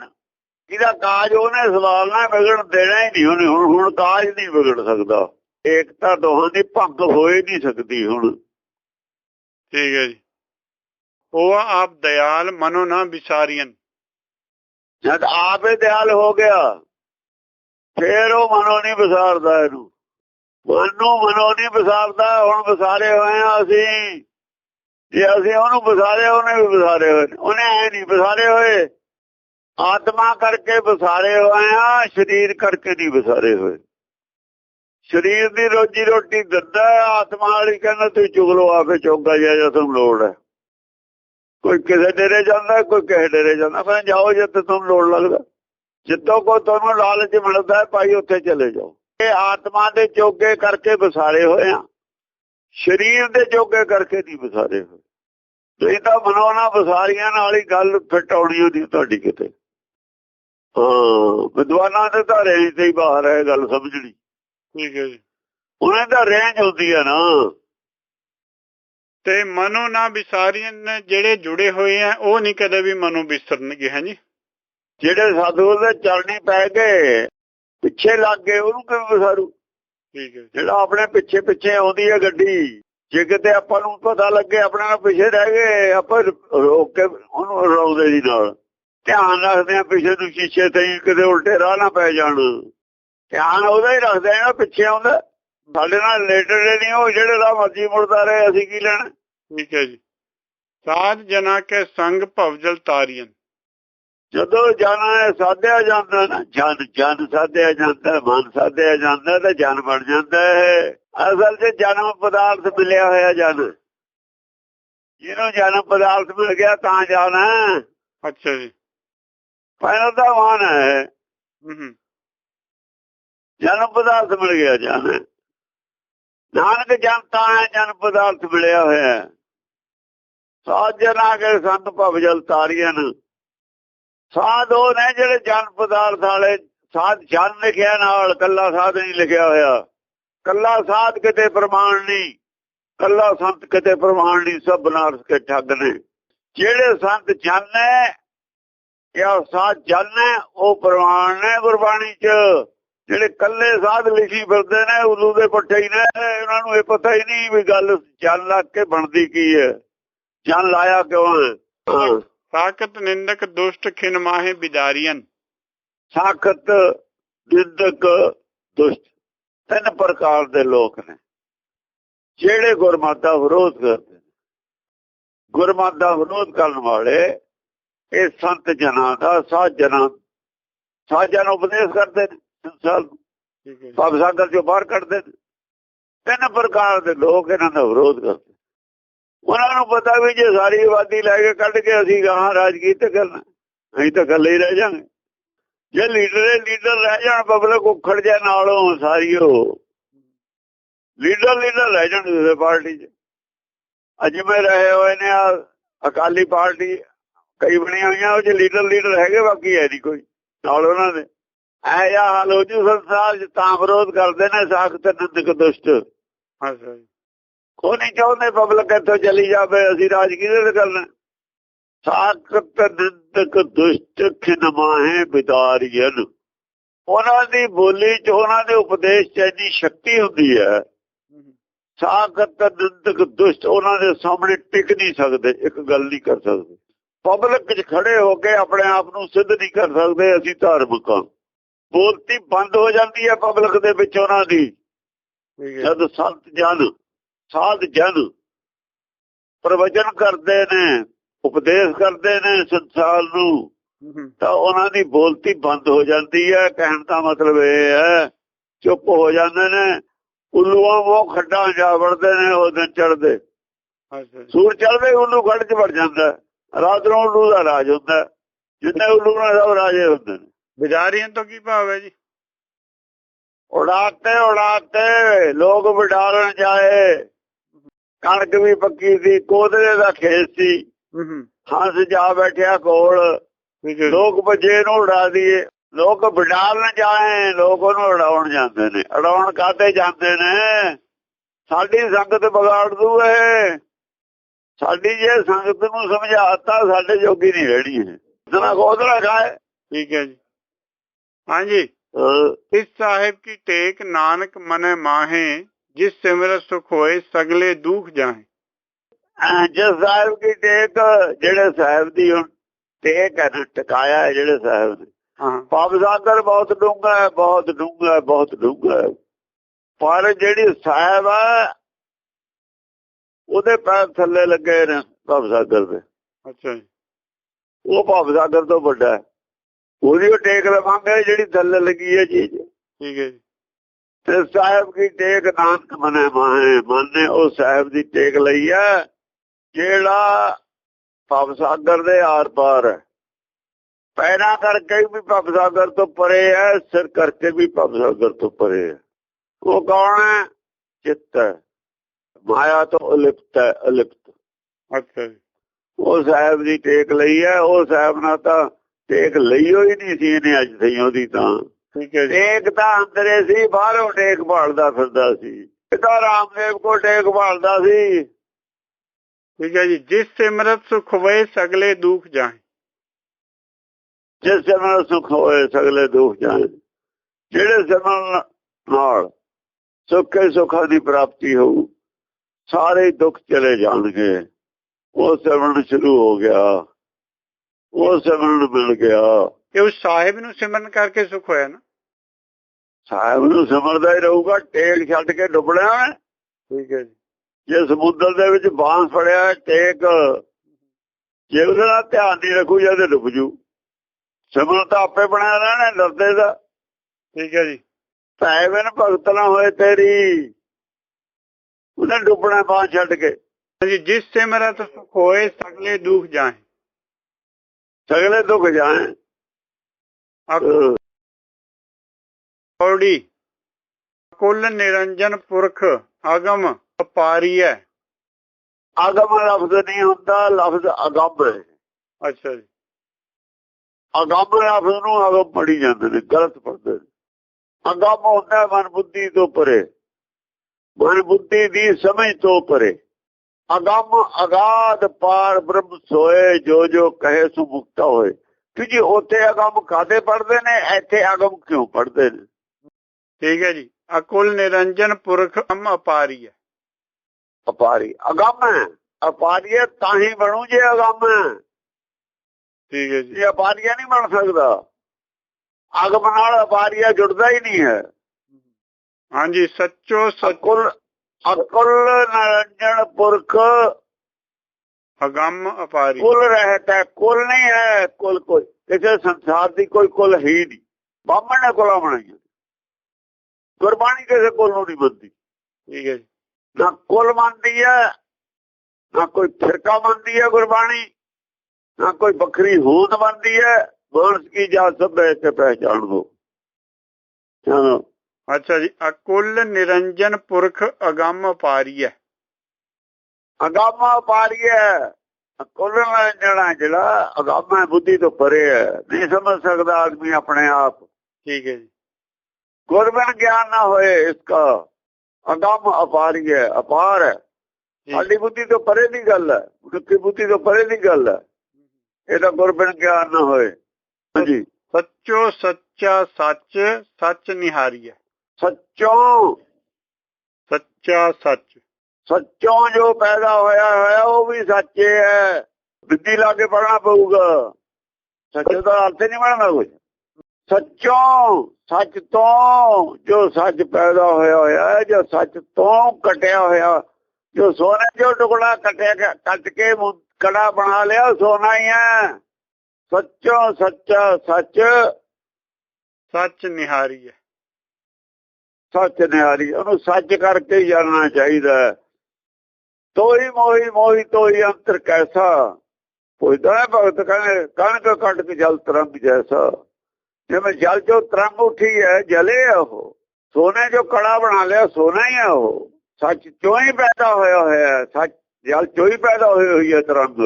B: ਇਹਦਾ ਕਾਜ ਉਹਨੇ ਸਵਾਲਣਾ ਵਿਗੜ ਦੇਣਾ ਹੀ ਨਹੀਂ ਉਹਨੇ। ਹੁਣ ਹੁਣ ਕਾਜ ਨਹੀਂ ਵਿਗੜ ਸਕਦਾ। ਏਕਤਾ ਦੋਹਾਂ ਦੀ ਭੰਗ ਹੋਏ ਨਹੀਂ ਸਕਦੀ ਹੁਣ।
A: ਠੀਕ ਹੈ ਜੀ। ਉਹ ਆਪ ਦਇਆਲ ਮਨੋ ਨਾ ਵਿਸਾਰੀਨ
B: ਜਦ ਆਪੇ ਦਿਆਲ ਹੋ ਗਿਆ ਫੇਰ ਉਹ ਮਨੋਂ ਨਹੀਂ ਵਿਸਾਰਦਾ ਇਹਨੂੰ ਮਨ ਨੂੰ ਮਨੋਂ ਨਹੀਂ ਵਿਸਾਰਦਾ ਹੁਣ ਵਿਸਾਰੇ ਹੋਏ ਆ ਅਸੀਂ ਜੇ ਅਸੀਂ ਉਹਨੂੰ ਵਿਸਾਰੇ ਉਹਨੇ ਵੀ ਵਿਸਾਰੇ ਹੋਏ ਨੇ। ਉਹਨੇ ਐ ਨਹੀਂ ਵਿਸਾਰੇ ਹੋਏ ਆਤਮਾ ਕਰਕੇ ਵਿਸਾਰੇ ਹੋਏ ਆ ਸਰੀਰ ਕਰਕੇ ਨਹੀਂ ਵਿਸਾਰੇ ਹੋਏ ਸਰੀਰ ਦੀ ਰੋਜੀ ਰੋਟੀ ਦਿੰਦਾ ਆਤਮਾ ਵਾਲੀ ਕਹਿੰਦਾ ਤੁਸੀਂ ਚੁਗਲੋ ਆਪੇ ਚੌਗਾ ਜਿਹਾ ਜਾਂ ਤੁਹਾਨੂੰ ਲੋੜ ਹੈ ਕੋਈ ਕਿਸੇ ਡੇਰੇ ਜਾਂਦਾ ਕੋਈ ਕਿਸੇ ਡੇਰੇ ਜਾਂਦਾ। ਫਿਰ ਜਾਓ ਜਿੱਥੇ ਤੁਹਾਨੂੰ ਲੋੜ ਲੱਗਦਾ। ਜਿੱਦੋਂ ਕੋ ਤੁਹਾਨੂੰ ਲਾਲਚ ਮਿਲਦਾ ਭਾਈ ਉੱਥੇ ਚਲੇ ਜਾਓ। ਇਹ ਆਤਮਾ ਦੇ ਜੋਗੇ ਕਰਕੇ ਵਿਸਾਰੇ ਹੋਏ ਆ। ਸਰੀਰ ਦੇ ਜੋਗੇ ਕਰਕੇ ਨਹੀਂ ਵਿਸਾਰੇ ਹੋਏ। ਤੁਸੀਂ ਤਾਂ ਮਨੋਨਾ ਵਿਸਾਰੀਆਂ ਨਾਲ ਹੀ ਗੱਲ ਫਿੱਟ ਆਉਣੀ ਹੁੰਦੀ ਤੁਹਾਡੀ ਕਿਤੇ। ਹਾਂ ਵਿਦਵਾਨਾਂ ਦੇ ਤਾਂ ਰੇਂਜ ਤੇ ਹੀ ਬਾਹਰ ਹੈ ਗੱਲ ਸਮਝਣੀ।
A: ਠੀਕ ਹੈ ਜੀ।
B: ਉਹਨਾਂ ਦਾ ਰੇਂਜ ਹੁੰਦੀ ਹੈ ਨਾ।
A: ਤੇ ਮਨੋ ਨਾ ਵਿਸਾਰੀਨ ਜਿਹੜੇ ਜੁੜੇ ਹੋਏ ਆ ਉਹ ਨਹੀਂ ਕਦੇ ਵੀ ਮਨੋਂ ਵਿਸਰਨਗੇ ਹਾਂਜੀ
B: ਜਿਹੜੇ ਸਾਧੂ ਦੇ ਚਰਨੀ ਪੈ ਗਏ ਪਿੱਛੇ ਲੱਗ ਗਏ ਉਹਨੂੰ ਕਿਵੇਂ ਵਿਸਾਰੂ?
A: ਠੀਕ ਹੈ।
B: ਜਿਹੜਾ ਆਪਣੇ ਪਿੱਛੇ ਪਿੱਛੇ ਆਉਂਦੀ ਹੈ ਗੱਡੀ ਜੇ ਕਿਤੇ ਆਪਾਂ ਨੂੰ ਪਤਾ ਲੱਗੇ ਆਪਣੇ ਨਾਲ ਪਿੱਛੇ ਰਹਿ ਗਏ ਆਪਾਂ ਰੋਕ ਕੇ ਉਹਨੂੰ ਰੋਕਦੇ ਜੀ ਨਾਲ। ਧਿਆਨ ਰੱਖਦੇ ਆ ਪਿੱਛੇ ਨੂੰ ਸ਼ੀਸ਼ੇ ਤੇ ਕਿਤੇ ਉਲਟੇ ਰਾਹ ਨਾ ਪੈ ਜਾਣ। ਧਿਆਨ ਉਹਦਾ ਹੀ ਰੱਖਦੇ ਆ ਪਿੱਛੇ ਆਉਂਦਾ। ਸਾਡੇ ਨਾਲ ਰਿਲੇਟਡ ਨਹੀਂ ਉਹ ਜਿਹੜੇ ਰਾਹ ਮਰਜ਼ੀ ਮੁੜਦਾ ਰਹੇ ਅਸੀਂ ਕੀ ਲੈਣਾ?
A: ਠੀਕ ਹੈ ਜੀ। ਸਾਧ ਜਨਾ ਕੇ ਸੰਗ ਭਵਜਲ ਤਾਰੀਨ
B: ਜਦੋਂ ਹੈ ਸਾਧਿਆ ਜਾਂਦਾ ਨਾ ਜਨ ਜਨ ਸਾਧਿਆ ਜਾਂਦਾ ਮਨ ਸਾਧਿਆ ਜਾਂਦਾ ਤਾਂ ਜਨ ਬਣ ਜਾਂਦਾ ਹੈ। ਅਸਲ 'ਚ ਜਨਮ ਪਦਾਰਥ ਮਿਲਿਆ ਹੋਇਆ ਜਨ। ਜਿਹਨੂੰ ਜਨਮ ਪਦਾਰਥ ਮਿਲ ਗਿਆ ਤਾਂ ਹੈ।
A: ਅੱਛਾ ਜੀ।
B: ਪਹਿਲਾਂ ਤਾਂ ਮਨ ਹੈ। ਜਨਮ ਪਦਾਰਥ ਮਿਲ ਗਿਆ ਜਨ। ਹੈ। ਨਾਨਕ ਜਨਤਾ ਹੈ ਜਨ ਪਦਾਰਥ ਮਿਲਿਆ ਹੋਇਆ ਹੈ। ਸਾਧ ਜਨਾ ਕੇ ਸੰਤ ਭਵਜਲ ਤਾਰੀਆਂ ਸਾਧ ਨੇ ਜਿਹੜੇ ਜਨ ਪਦਾਰਥ ਵਾਲੇ, ਸਾਧ ਜਨ ਲਿਖਿਆ ਨਾਲ, ਕੱਲਾ ਸਾਧ ਨਹੀਂ ਲਿਖਿਆ ਹੋਇਆ। ਕੱਲਾ ਸਾਧ ਕਿਤੇ ਪ੍ਰਮਾਣ ਨਹੀਂ, ਕੱਲਾ ਸੰਤ ਕਿਤੇ ਪ੍ਰਮਾਣ ਨਹੀਂ, ਸਭ ਬਨਾਰਸ ਕੇ ਠੱਗ ਨੇ। ਜਿਹੜੇ ਸੰਤ ਜਨ ਨੇ, ਜਾਂ ਸਾਧ ਜਨ ਨੇ, ਉਹ ਪ੍ਰਮਾਣ ਨੇ ਗੁਰਬਾਣੀ 'ਚ। ਜਿਹੜੇ ਕੱਲੇ ਸਾਧ ਲਿਖੀ ਫਿਰਦੇ ਨੇ ਉਲੂ ਦੇ ਪੱਠੇ ਹੀ ਨੇ, ਉਹਨਾਂ ਨੂੰ ਇਹ ਪਤਾ ਹੀ ਨਹੀਂ ਵੀ ਗੱਲ ਚੱਲ ਲੱਗ ਕੇ ਬਣਦੀ ਕੀ ਹੈ। ਜਨ ਲਾਇਆ ਕਿਉਂ ਹੈ?
A: ਸਾਖਤ ਨਿੰਦਕ ਦੁਸ਼ਟ ਖਿਨ ਮਾਹੇ ਬਿਦਾਰੀਨ
B: ਸਾਖਤ ਨਿੰਦਕ ਦੁਸ਼ਟ ਤਿੰਨ ਪ੍ਰਕਾਰ ਦੇ ਲੋਕ ਨੇ। ਜਿਹੜੇ ਗੁਰਮਤਿ ਦਾ ਵਿਰੋਧ ਕਰਦੇ ਨੇ। ਗੁਰਮਤਿ ਦਾ ਵਿਰੋਧ ਕਰਨ ਵਾਲੇ ਇਹ ਸੰਤ ਜਨਾਂ ਦਾ ਸਾਧ ਜਨਾਂ ਸਾਧਾਂ ਨੂੰ ਉਪਦੇਸ਼ ਕਰਦੇ ਨੇ ਸੰਸਾਰ। ਭਵ ਸਾਗਰ ਚੋਂ ਬਾਹਰ ਕੱਢਦੇ ਨੇ। ਤਿੰਨ ਪ੍ਰਕਾਰ ਦੇ ਲੋਕ ਇਹਨਾਂ ਦਾ ਵਿਰੋਧ ਕਰਦੇ ਉਹਨਾਂ ਨੂੰ ਪਤਾ ਵੀ ਜੇ ਸਾਰੀ ਆਬਾਦੀ ਲੈ ਕੇ ਕੱਢ ਕੇ ਅਸੀਂ ਗਾਹਾਂ ਰਾਜ ਕੀਤੇ ਕਰਨਾ, ਅਸੀਂ ਤਾਂ ਇਕੱਲੇ ਹੀ ਰਹਿ ਜਾਵਾਂਗੇ। ਜੇ ਲੀਡਰ ਲੀਡਰ ਰਹਿ ਜਾਣ, ਪਬਲਿਕ ਉਖੜ ਜਾ ਨਾਲੋਂ ਸਾਰੀ ਲੀਡਰ ਲੀਡਰ ਰਹਿ ਜਾਣ ਕਿਸੇ ਪਾਰਟੀ 'ਚ। ਅੱਜ ਰਹੇ ਹੋਏ ਨੇ ਆਹ ਅਕਾਲੀ ਪਾਰਟੀ, ਕਈ ਬਣੀਆਂ ਹੋਈਆਂ, ਉਹ 'ਚ ਲੀਡਰ ਲੀਡਰ ਹੈਗੇ, ਬਾਕੀ ਹੈ ਨਹੀਂ ਕੋਈ ਨਾਲ ਉਹਨਾਂ ਦੇ। ਐ ਜਾਂ ਹਾਲ ਹੋ ਜੂ ਸੰਸਾਰ 'ਚ, ਤਾਂ ਵਿਰੋਧ ਕਰਦੇ ਨੇ ਸਾਖਤ ਨਿੰਦਕ ਦੁਸ਼ਟ।
A: ਅੱਛਾ
B: ਉਹ ਨਹੀਂ ਚਾਹੁੰਦੇ ਪਬਲਿਕ ਇੱਥੋਂ ਚਲੀ ਜਾਵੇ ਅਸੀਂ ਰਾਜ ਕਿਹਦੇ ਤੇ ਕਰਨਾ। ਸਾਖਤ ਨਿੰਦਕ ਦੁਸ਼ਟ ਖਿਨਮਾਹੇ ਬਿਦਾਰੀਨ ਉਹਨਾਂ ਦੀ ਬੋਲੀ 'ਚ ਉਹਨਾਂ ਦੇ ਉਪਦੇਸ਼ 'ਚ ਇੰਨੀ ਸ਼ਕਤੀ ਹੁੰਦੀ ਹੈ। ਸਾਖਤ ਨਿੰਦਕ ਦੁਸ਼ਟ ਉਹਨਾਂ ਦੇ ਸਾਹਮਣੇ ਟਿਕ ਨਹੀਂ ਸਕਦੇ ਇੱਕ ਗੱਲ ਨਹੀਂ ਕਰ ਸਕਦੇ। ਪਬਲਿਕ 'ਚ ਖੜੇ ਹੋ ਕੇ ਆਪਣੇ ਆਪ ਨੂੰ ਸਿੱਧ ਨਹੀਂ ਕਰ ਸਕਦੇ ਅਸੀਂ ਧਾਰਮਿਕ ਹਾਂ। ਬੋਲਤੀ ਬੰਦ ਹੋ ਜਾਂਦੀ ਹੈ ਪਬਲਿਕ ਦੇ ਵਿੱਚ ਉਹਨਾਂ ਦੀ। ਜਦ ਸੰਤ ਜਨ ਸਾਧ ਜਨ ਪ੍ਰਵਚਨ ਕਰਦੇ ਨੇ ਉਪਦੇਸ਼ ਕਰਦੇ ਨੇ ਸੰਸਾਰ ਨੂੰ। ਤਾਂ ਉਹਨਾਂ ਦੀ ਬੋਲਤੀ ਬੰਦ ਹੋ ਜਾਂਦੀ ਹੈ। ਕਹਿਣ ਦਾ ਮਤਲਬ ਇਹ ਹੈ ਚੁੱਪ ਹੋ ਜਾਂਦੇ ਨੇ ਉੱਲੂਆਂ ਉਹ ਖੱਡਾਂ ਜਾ ਵੜਦੇ ਨੇ ਉਹ ਦਿਨ ਚੜਦੇ ਸੂਰ ਚੜਦੇ ਉੱਲੂ ਖੱਡ 'ਚ ਵੜ ਜਾਂਦਾ ਰਾਤ ਨੂੰ ਉੱਲੂ ਦਾ ਰਾਜ ਹੁੰਦਾ ਜਿੰਨੇ ਉੱਲੂ ਨਾਲ ਸਭ ਰਾਜੇ ਹੁੰਦੇ ਨੇ।
A: ਬਿਦਾਰੀਨ ਤੋਂ ਕੀ ਭਾਵ ਹੈ ਜੀ?
B: ਉਡਾਤੇ ਉਡਾਤੇ ਲੋਕ ਵਿਡਾਰਨ ਜਾਏ। ਕਣਕ ਵੀ ਪੱਕੀ ਸੀ ਕੋਦਰੇ ਦਾ ਖੇਤ ਸੀ।
A: ਹੂੰ ਹੂੰ।
B: ਹੰਸ ਜਾ ਬੈਠਿਆ ਕੋਲ। ਲੋਕ ਬੱਜੇ ਨੂੰ ਉਡਾ ਦਈਏ। ਲੋਕ ਵਿਡਾਰਨ ਜਾਏ ਲੋਕ ਉਹਨੂੰ ਉਡਾਉਣ ਜਾਂਦੇ ਨੇ। ਉਡਾਉਣ ਕਾਤੇ ਜਾਂਦੇ ਨੇ? ਸਾਡੀ ਸੰਗਤ ਵਿਗਾੜ ਦੂ ਇਹ। ਸਾਡੀ ਜੇ ਸੰਗਤ ਨੂੰ ਸਮਝਾਤਾ ਸਾਡੇ ਜੋਗੀ ਨਹੀਂ ਰਹਿਣੀ ਹੈ ਜਨਾ ਕੋਦਰਾ ਖਾਏ।
A: ਠੀਕ ਹੈ ਜੀ। ਹਾਂਜੀ। ਇਸ ਸਾਹਿਬ ਕੀ ਟੇਕ ਨਾਨਕ ਮਨੇ ਮਾਹੇ ਜਿਸ ਸਿਮਰਤ ਸੁਖ ਹੋਏ ਸਗਲੇ ਦੁਖ ਜਾਏ
B: ਜਿਸ ਸਾਹਿਬ ਕੀ ਟੇਕ ਜਿਹੜੇ ਸਾਹਿਬ ਦੀ ਹੁਣ ਟੇਕ ਹੈ ਟਿਕਾਇਆ ਹੈ ਜਿਹੜੇ ਸਾਹਿਬ ਨੇ ਪਾਪ ਸਾਗਰ ਬਹੁਤ ਡੂੰਘਾ ਹੈ ਬਹੁਤ ਡੂੰਘਾ ਹੈ ਬਹੁਤ ਡੂੰਘਾ ਹੈ। ਪਰ ਜਿਹੜੀ ਸਾਹਿਬ ਹੈ ਉਹਦੇ ਪੈਰ ਥੱਲੇ ਲੱਗੇ ਨੇ ਭਵ ਸਾਗਰ ਦੇ।
A: ਅੱਛਾ ਜੀ।
B: ਉਹ ਭਵ ਸਾਗਰ ਤੋਂ ਵੱਡਾ ਹੈ। ਉਹਦੀ ਉਹ ਟੇਕ ਲਵਾਂਗੇ ਜਿਹੜੀ ਥੱਲੇ ਲੱਗੀ ਹੈ ਚੀਜ਼।
A: ਠੀਕ ਹੈ ਜੀ।
B: ਤੇ ਸਾਹਿਬ ਕੀ ਟੇਕ ਨਾਨਕ ਮਨੇ ਮਾਹੇ? ਮਨ ਨੇ ਉਹ ਸਾਹਿਬ ਦੀ ਟੇਕ ਲਈ ਹੈ ਜਿਹੜਾ ਭਵ ਸਾਗਰ ਦੇ ਆਰ ਪਾਰ ਪੈਰਾਂ ਕਰਕੇ ਵੀ ਭਵ ਸਾਗਰ ਤੋਂ ਪਰੇ ਹੈ ਸਿਰ ਕਰਕੇ ਵੀ ਭਵ ਸਾਗਰ ਤੋਂ ਪਰੇ ਹੈ। ਉਹ ਕੌਣ ਹੈ? ਚਿੱਤ ਮਾਇਆ ਤੋਂ ਅਲਿਪਤ ਹੈ ਅਲਿਪਤ।
A: ਅੱਛਾ
B: ਉਹ ਸਾਹਿਬ ਦੀ ਟੇਕ ਲਈ ਹੈ ਉਹ ਸਾਹਿਬ ਨਾਲ ਤਾਂ ਟੇਕ ਲਈ ਹੋਈ ਨਹੀਂ ਸੀ ਇਹਨੇ ਅੱਜ ਸਹੀ ਉਹਦੀ ਤਾਂ। ਟੇਕ ਤਾਂ ਅੰਦਰੇ ਸੀ ਬਾਹਰੋਂ ਟੇਕ ਭਾਲਦਾ ਫਿਰਦਾ ਸੀ। ਇਹ ਤਾਂ ਰਾਮਦੇਵ ਕੋ ਟੇਕ ਭਾਲਦਾ ਸੀ।
A: ਠੀਕ ਹੈ ਜੀ ਜਿਸ ਸਿਮਰਤ ਸੁਖ ਹੋਏ ਸਗਲੇ ਦੁਖ ਜਾਏ।
B: ਜਿਸ ਜਨਲ ਸੁਖ ਹੋਏ ਸਗਲੇ ਦੁੱਖ ਜਾਣ ਜਿਹੜੇ ਜਨਲ ਨਾਲ ਸੁੱਖੇ ਸੁੱਖਾਂ ਦੀ ਪ੍ਰਾਪਤੀ ਹੋਊ ਸਾਰੇ ਦੁੱਖ ਚਲੇ ਜਾਣਗੇ। ਉਹ ਸਿਮਰਨ ਸ਼ੁਰੂ ਹੋ ਗਿਆ। ਉਹ ਸਿਮਰਨ ਮਿਲ ਗਿਆ।
A: ਇਹ ਉਸ ਸਾਹਿਬ ਨੂੰ ਸਿਮਰਨ ਕਰਕੇ ਸੁਖ ਹੋਇਆ ਨਾ।
B: ਸਾਹਿਬ ਨੂੰ ਸਿਮਰਦਾ ਹੀ ਰਹੂਗਾ ਟੇਕ ਛੱਡ ਕੇ ਡੁੱਬਣਾ
A: ਠੀਕ ਹੈ ਜੀ।
B: ਜੇ ਸਮੁੰਦਰ ਦੇ ਵਿੱਚ ਬਾਂਸ ਫੜਿਆ ਟੇਕ ਜੇ ਉਹਦੇ ਨਾਲ ਧਿਆਨ ਨਹੀਂ ਰੱਖੂ ਜਦ ਡੁੱਬ ਜੂ। ਸਿਮਰਨ ਤਾਂ ਆਪੇ ਬਣਿਆ ਰਹਿਣਾ ਡਰਦੇ ਦਾ
A: ਠੀਕ ਹੈ ਜੀ।
B: ਬਿਨ ਭਗਤ ਨਾ ਹੋਏ ਤੇਰੀ। ਉਹਨੇ ਡੁੱਬਣਾ ਬਾਹ ਛੱਡ ਕੇ।
A: ਹਾਂਜੀ ਜਿਸ ਸਿਮਰਤ ਸੁਖ ਹੋਏ ਸਗਲੇ ਦੁਖ ਜਾਏ
B: ਸਗਲੇ ਦੁੱਖ ਜਾਏ
A: ਅਕੌੜੀ ਕੁੱਲ ਨਿਰੰਜਨ ਪੁਰਖ ਅਗਮ ਅਪਾਰੀ ਹੈ
B: ਅਗਮ ਲਫ਼ਜ਼ ਨਹੀਂ ਹੁੰਦਾ ਲਫ਼ਜ਼ ਅਗੰਮ ਹੈ।
A: ਅੱਛਾ ਜੀ।
B: ਅਗੰਮ ਲਫ਼ਜ਼ ਨੂੰ ਅਗਮ ਪੜੀ ਜਾਂਦੇ ਨੇ ਗਲਤ ਪੜਦੇ ਨੇ। ਅਗੰਮ ਹੁੰਦਾ ਮਨ ਬੁੱਧੀ ਤੋਂ ਪਰੇ। ਮਨ ਬੁੱਧੀ ਦੀ ਸਮਝ ਤੋਂ ਪਰੇ। ਅਗੰਮ ਅਗਾਧ ਪਾਰ ਬ੍ਰਹਮ ਸੋਏ ਜੋ ਜੋ ਕਹੇ ਸੁ ਮੁਕਤਾ ਹੋਏ। ਕਿ ਜੀ ਉੱਥੇ ਅਗੰਮ ਕਾਦੇ ਪੜਦੇ ਨੇ ਇੱਥੇ ਅਗੰਮ ਕਿਉਂ ਪੜਦੇ ਨੇ?
A: ਠੀਕ ਹੈ ਜੀ। ਅਕੁਲ ਨਿਰੰਜਨ ਪੁਰਖ ਅਮ ਅਪਾਰੀ ਹੈ।
B: ਅਪਾਰੀ। ਅਗੰਮ ਹੈ। ਅਪਾਰੀ ਹੈ ਤਾਂ ਹੀ ਬਣੂ ਜੇ ਅਗੰਮ। ਹੈ
A: ਠੀਕ ਹੈ ਜੀ।
B: ਇਹ ਅਪਾਰੀਆ ਨਹੀਂ ਬਣ ਸਕਦਾ। ਅਗਮ ਨਾਲ ਅਪਾਰੀਆ ਜੁੜਦਾ ਹੀ ਨਹੀਂ ਹੈ।
A: ਹਾਂਜੀ ਸੱਚੋ ਸੱਚ।
B: ਅਕੁਲ ਨਿਰੰਜਨ ਪੁਰਖ
A: ਅਗੰਮ ਅਪਾਰੀ।
B: ਕੁਲ ਰਹਿਤ ਹੈ। ਕੁਲ ਨਹੀਂ ਹੈ ਕੁਲ ਕੋਈ। ਕਿਸੇ ਸੰਸਾਰ ਦੀ ਕੋਈ ਕੁਲ ਹੈ ਹੀ ਨਹੀਂ। ਬਾਹਮਣ ਨੇ ਕੁਲਾ ਬਣਾਈ ਗੁਰਬਾਣੀ ਕਿਸੇ ਕੁਲ ਨੂੰ ਨਹੀਂ ਮੰਨਦੀ
A: ਠੀਕ ਹੈ ਜੀ।
B: ਨਾ ਕੁਲ ਮੰਨਦੀ ਹੈ ਨਾ ਕੋਈ ਫਿਰਕਾ ਮੰਨਦੀ ਹੈ ਗੁਰਬਾਣੀ ਨਾ ਕੋਈ ਵੱਖਰੀ ਹੋਂਦ ਮੰਨਦੀ ਹੈ। ਮਾਨਸ ਕੀ ਜਾਤ ਸਭੇ ਪਹਿਚਾਨ ਹੋ ਚਲੋ।
A: ਅੱਛਾ ਜੀ ਅਕੁਲ ਨਿਰੰਜਨ ਪੁਰਖ ਅਗੰਮ ਹੈ
B: ਅਗਾਮਾ ਪਾਰੀਏ ਕੁੱਲ ਜਿਹੜਾ ਜਿਹੜਾ ਅਗਾਮਾ ਬੁੱਧੀ ਤੋਂ ਪਰੇ ਹੈ। ਨਹੀਂ ਸਮਝ ਸਕਦਾ ਆਦਮੀ ਆਪਣੇ ਆਪ।
A: ਠੀਕ ਹੈ ਜੀ।
B: ਗੁਰਬਨ ਗਿਆਨ ਨਾ ਹੋਏ ਇਸਕਾ। ਅਗਮ ਅਪਾਰੀ ਹੈ ਅਪਾਰ ਹੈ। ਸਾਡੀ ਬੁੱਧੀ ਤੋਂ ਪਰੇ ਦੀ ਗੱਲ ਹੈ ਮਨੁੱਖੀ ਬੁੱਧੀ ਤੋਂ ਪਰੇ ਦੀ ਗੱਲ ਹੈ ਇਹਦਾ ਗੁਰਬਨ ਗਿਆਨ ਨਾ ਹੋਏ। ਹਾਂਜੀ।
A: ਸੱਚੋ ਸੱਚਾ ਸੱਚ ਸੱਚ ਨਿਹਾਰੀ ਹੈ
B: ਸੱਚੋਂ।
A: ਸੱਚਾ ਸੱਚ।
B: ਸੱਚੋਂ ਜੋ ਪੈਦਾ ਹੋਇਆ ਹੋਇਆ ਉਹ ਵੀ ਸੱਚੇ ਹੈ ਬਿੱਦੀ ਲਾ ਕੇ ਪੜਨਾ ਪਊਗਾ। ਸੱਚ ਦਾ ਅਰਥ ਨਹੀਂ ਬਣਦਾ ਕੁਝ ਸੱਚੋਂ ਸੱਚ ਤੋਂ ਜੋ ਸੱਚ ਪੈਦਾ ਹੋਇਆ ਹੋਇਆ ਹੈ ਜੋ ਸੱਚ ਤੋਂ ਕਟਿਆ ਹੋਇਆ ਜੋ ਸੋਨੇ ਜੋ ਟੁਕੜਾ ਕਟਿਆ ਕੱਟ ਕੇ ਕੜਾ ਬਣਾ ਲਿਆ ਸੋਨਾ ਹੀ ਹੈ। ਸੱਚੋਂ ਸੱਚਾ ਸੱਚ
A: ਸੱਚ ਨਿਹਾਰੀ ਹੈ।
B: ਸੱਚ ਨਿਹਾਰੀ ਉਹਨੂੰ ਸੱਚ ਕਰਕੇ ਜਾਣਨਾ ਚਾਹੀਦਾ ਤੋਈ ਮੋਹੀ ਮੋਹੀ ਤੋਈ ਅੰਤਰ ਕੈਸਾ? ਪੁੱਛਦਾ ਭਗਤ ਕਹਿੰਦੇ ਕਣਕ ਕੱਟ ਕੇ ਜਲ ਤਰੰਗ ਜੈਸਾ। ਜਿਵੇਂ ਜਲ ਜੋ ਤਰੰਗ ਉੱਠੀ ਹੈ ਜਲੇ ਹੈ ਉਹ। ਸੋਨੇ ਜੋ ਕੜਾ ਬਣਾ ਲਿਆ ਸੋਨਾ ਹੀ ਹੈ ਉਹ। ਸੱਚ ਚੋਂ ਹੀ ਪੈਦਾ ਹੋਇਆ ਹੋਇਆ ਸੱਚ ਜਲ ਚੋਂ ਹੀ ਪੈਦਾ ਹੋਈ ਹੋਈ ਹੈ ਤਰੰਗ।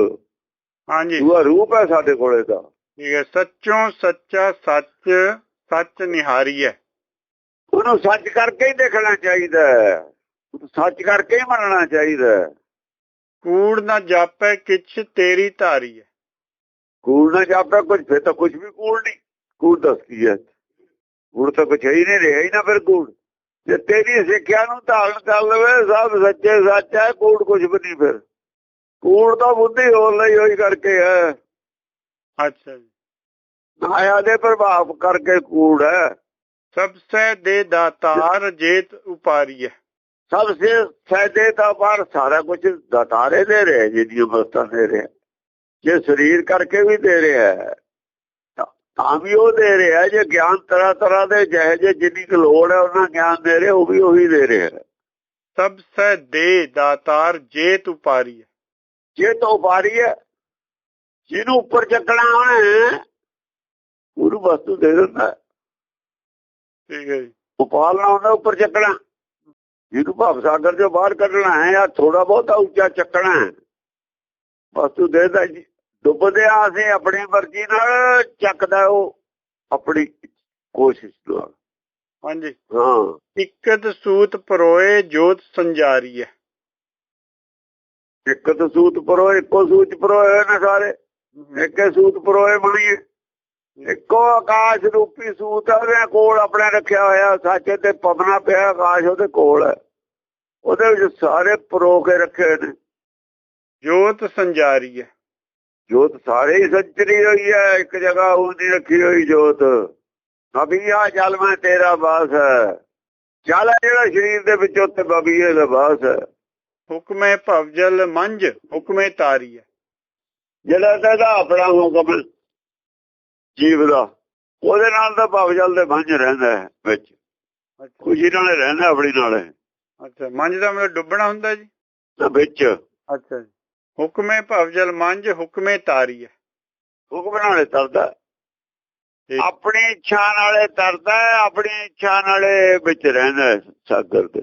A: ਹਾਂਜੀ।
B: ਉਹ ਰੂਪ ਹੈ ਸਾਡੇ ਕੋਲੇ ਦਾ
A: ਠੀਕ ਹੈ ਸੱਚੋਂ ਸੱਚਾ ਸੱਚ ਸੱਚ ਨਿਹਾਰੀ ਹੈ।
B: ਉਹਨੂੰ ਸੱਚ ਕਰਕੇ ਹੀ ਦੇਖਣਾ ਚਾਹੀਦਾ ਸੱਚ ਕਰਕੇ ਹੀ ਮੰਨਣਾ ਚਾਹੀਦਾ
A: ਕੂੜ ਨਾ ਜਾਪੈ ਕਿਛ ਤੇਰੀ ਧਾਰੀ ਹੈ।
B: ਕੂੜ ਨਾ ਜਾਪੇ ਕੁਝ ਫਿਰ ਤਾਂ ਕੁਝ ਵੀ ਕੂੜ ਨਹੀਂ। ਕੂੜ ਦੱਸ ਕੀ ਹੈ ਕੂੜ ਤਾਂ ਕੁਝ ਹੈ ਨਹੀਂ ਰਿਹਾ ਹੀ ਨਾ ਫਿਰ ਕੂੜ। ਜੇ ਤੇਰੀ ਸਿੱਖਿਆ ਨੂੰ ਧਾਰਨ ਕਰ ਲਵੇ ਸਭ ਸੱਚੇ ਸੱਚ ਹੈ ਕੂੜ ਕੁਝ ਵੀ ਨਹੀਂ ਫਿਰ। ਕੂੜ ਤਾਂ ਬੁੱਧੀ ਹੋਰ ਲਈ ਹੋਈ ਕਰਕੇ ਹੈ
A: ਅੱਛਾ ਜੀ।
B: ਮਾਇਆ ਦੇ ਪ੍ਰਭਾਵ ਕਰਕੇ ਕੂੜ ਹੈ
A: ਸਭ ਸੇ ਦੇ ਦਾਤਾਰ ਜੇਤ ਉਪਾਰੀ ਹੈ
B: ਸਭ ਸੇ ਫਾਇਦੇ ਤਾਂ ਬਾਹਰ ਸਾਰਾ ਕੁਝ ਦਤਾਰੇ ਦੇ ਰਹੇ ਜਿਹੜੀਆਂ ਵਸਤਾਂ ਦੇ ਰਿਹਾ। ਜੇ ਸਰੀਰ ਕਰਕੇ ਵੀ ਦੇ ਰਿਹਾ ਹੈ ਤਾਂ- ਤਾਂ ਵੀ ਉਹ ਦੇ ਰਿਹਾ ਜੇ ਗਿਆਨ ਤਰ੍ਹਾਂ ਤਰ੍ਹਾਂ ਦੇ ਜਿਹੇ ਜੇ ਜਿੰਨੀ ਕੁ ਲੋੜ ਹੈ ਉਹਨਾਂ ਗਿਆਨ ਦੇ ਰਿਹਾ ਉਹ ਵੀ ਉਹੀ ਦੇ ਰਿਹਾ
A: ਸਭ ਸੇ ਦੇ ਦਾਤਾਰ ਜੇਤ ਉਪਾਰੀ ਹੈ।
B: ਜੇ ਤਾਂ ਉਪਾਰੀ ਹੈ ਜਿਹਨੂੰ ਉੱਪਰ ਚੱਕਣਾ ਉਹਨੇ ਉਹਨੂੰ ਵਸਤੂ ਦੇ ਦਿੰਦਾ ਹੈ।
A: ਠੀਕ ਹੈ ਜੀ।
B: ਉਪਾਲਣਾ ਹੁੰਦਾ ਉੱਪਰ ਚੱਕਣਾ। ਜਿਹਨੂੰ ਭਾਵ ਸਾਗਰ ਚੋਂ ਬਾਹਰ ਕੱਢਣਾ ਹੈ ਜਾਂ ਥੋੜਾ ਬਹੁਤਾ ਉੱਚਾ ਚੱਕਣਾ ਹੈ। ਵਸਤੂ ਦੇਦਾ ਜੀ। ਡੁੱਬਦੇ ਆ ਅਸੀਂ ਆਪਣੀ ਮਰਜ਼ੀ ਨਾਲ ਚੱਕਦਾ ਉਹ ਆਪਣੀ ਕੋਸ਼ਿਸ਼ ਨਾਲ।
A: ਹਾਂਜੀ।
B: ਹਾਂ।
A: ਇਕਤ ਸੂਤ ਪਰੋਏ ਜੋਤ ਸੰਜਾਰੀ ਹੈ
B: ਇੱਕ ਤਾਂ ਸੂਤ ਪਰੋ ਇੱਕੋ ਸੂਚ ਪਰੋਏ ਨੇ ਸਾਰੇ। ਇੱਕੇ ਸੂਤ ਪਰੋਏ ਬਣੀਏ। ਇੱਕੋ ਆਕਾਸ਼ ਰੂਪੀ ਸੂਤ ਉਹਦੇ ਕੋਲ ਆਪਣੇ ਰੱਖਿਆ ਹੋਇਆ ਸੱਚ ਤੇ ਪਵਨਾ ਪਿਆ ਆਕਾਸ਼ ਉਹਦੇ ਕੋਲ ਹੈ। ਉਹਦੇ ਵਿੱਚ ਸਾਰੇ ਪਰੋ ਕੇ ਰੱਖੇ ਨੇ।
A: ਜੋਤ ਸੰਜਾਰੀ ਹੈ
B: ਜੋਤ ਸਾਰੇ ਹੀ ਸੱਚਰੀ ਹੋਈ ਹੈ ਇੱਕ ਜਗ੍ਹਾ ਉਹਦੀ ਰੱਖੀ ਹੋਈ ਜੋਤ। ਬਬੀਆ ਜਲ ਮੈਂ ਤੇਰਾ ਬਾਸ ਹੈ ਜਲ ਜਿਹੜਾ ਸਰੀਰ ਦੇ ਵਿੱਚ ਉੱਤੇ ਬਬੀਏ ਦਾ ਬਾਸ ਹੈ
A: ਹੁਕਮੇ ਭਵਜਲ ਮੰਜ ਹੁਕਮੇ ਤਾਰੀ ਹੈ
B: ਜਿਹੜਾ ਇਹਦਾ ਆਪਣਾ ਹੁਕਮ ਜੀਵ ਦਾ ਉਹਦੇ ਨਾਲ ਤਾਂ ਭਾਵ ਜਲ ਦੇ ਬੰਝ ਰਹਿੰਦਾ ਹੈ ਵਿੱਚ। ਖੁਸ਼ੀ ਨਾਲ ਰਹਿੰਦਾ ਆਪਣੀ ਨਾਲ।
A: ਅੱਛਾ ਮੰਝ ਦਾ ਮਤਲਬ ਡੁੱਬਣਾ ਹੁੰਦਾ ਜੀ?
B: ਤਾਂ ਵਿੱਚ।
A: ਅੱਛਾ ਜੀ। ਹੁਕਮੇ ਭਵਜਲ ਮੰਝ ਹੁਕਮੇ ਤਾਰੀ ਹੈ।
B: ਹੁਕਮ ਨਾਲੇ ਤਰਦਾ। ਆਪਣੀ ਇੱਛਾ ਨਾਲੇ ਤਰਦਾ ਆਪਣੀ ਇੱਛਾ ਨਾਲੇ ਵਿੱਚ ਰਹਿੰਦਾ ਸਾਗਰ ਦੇ।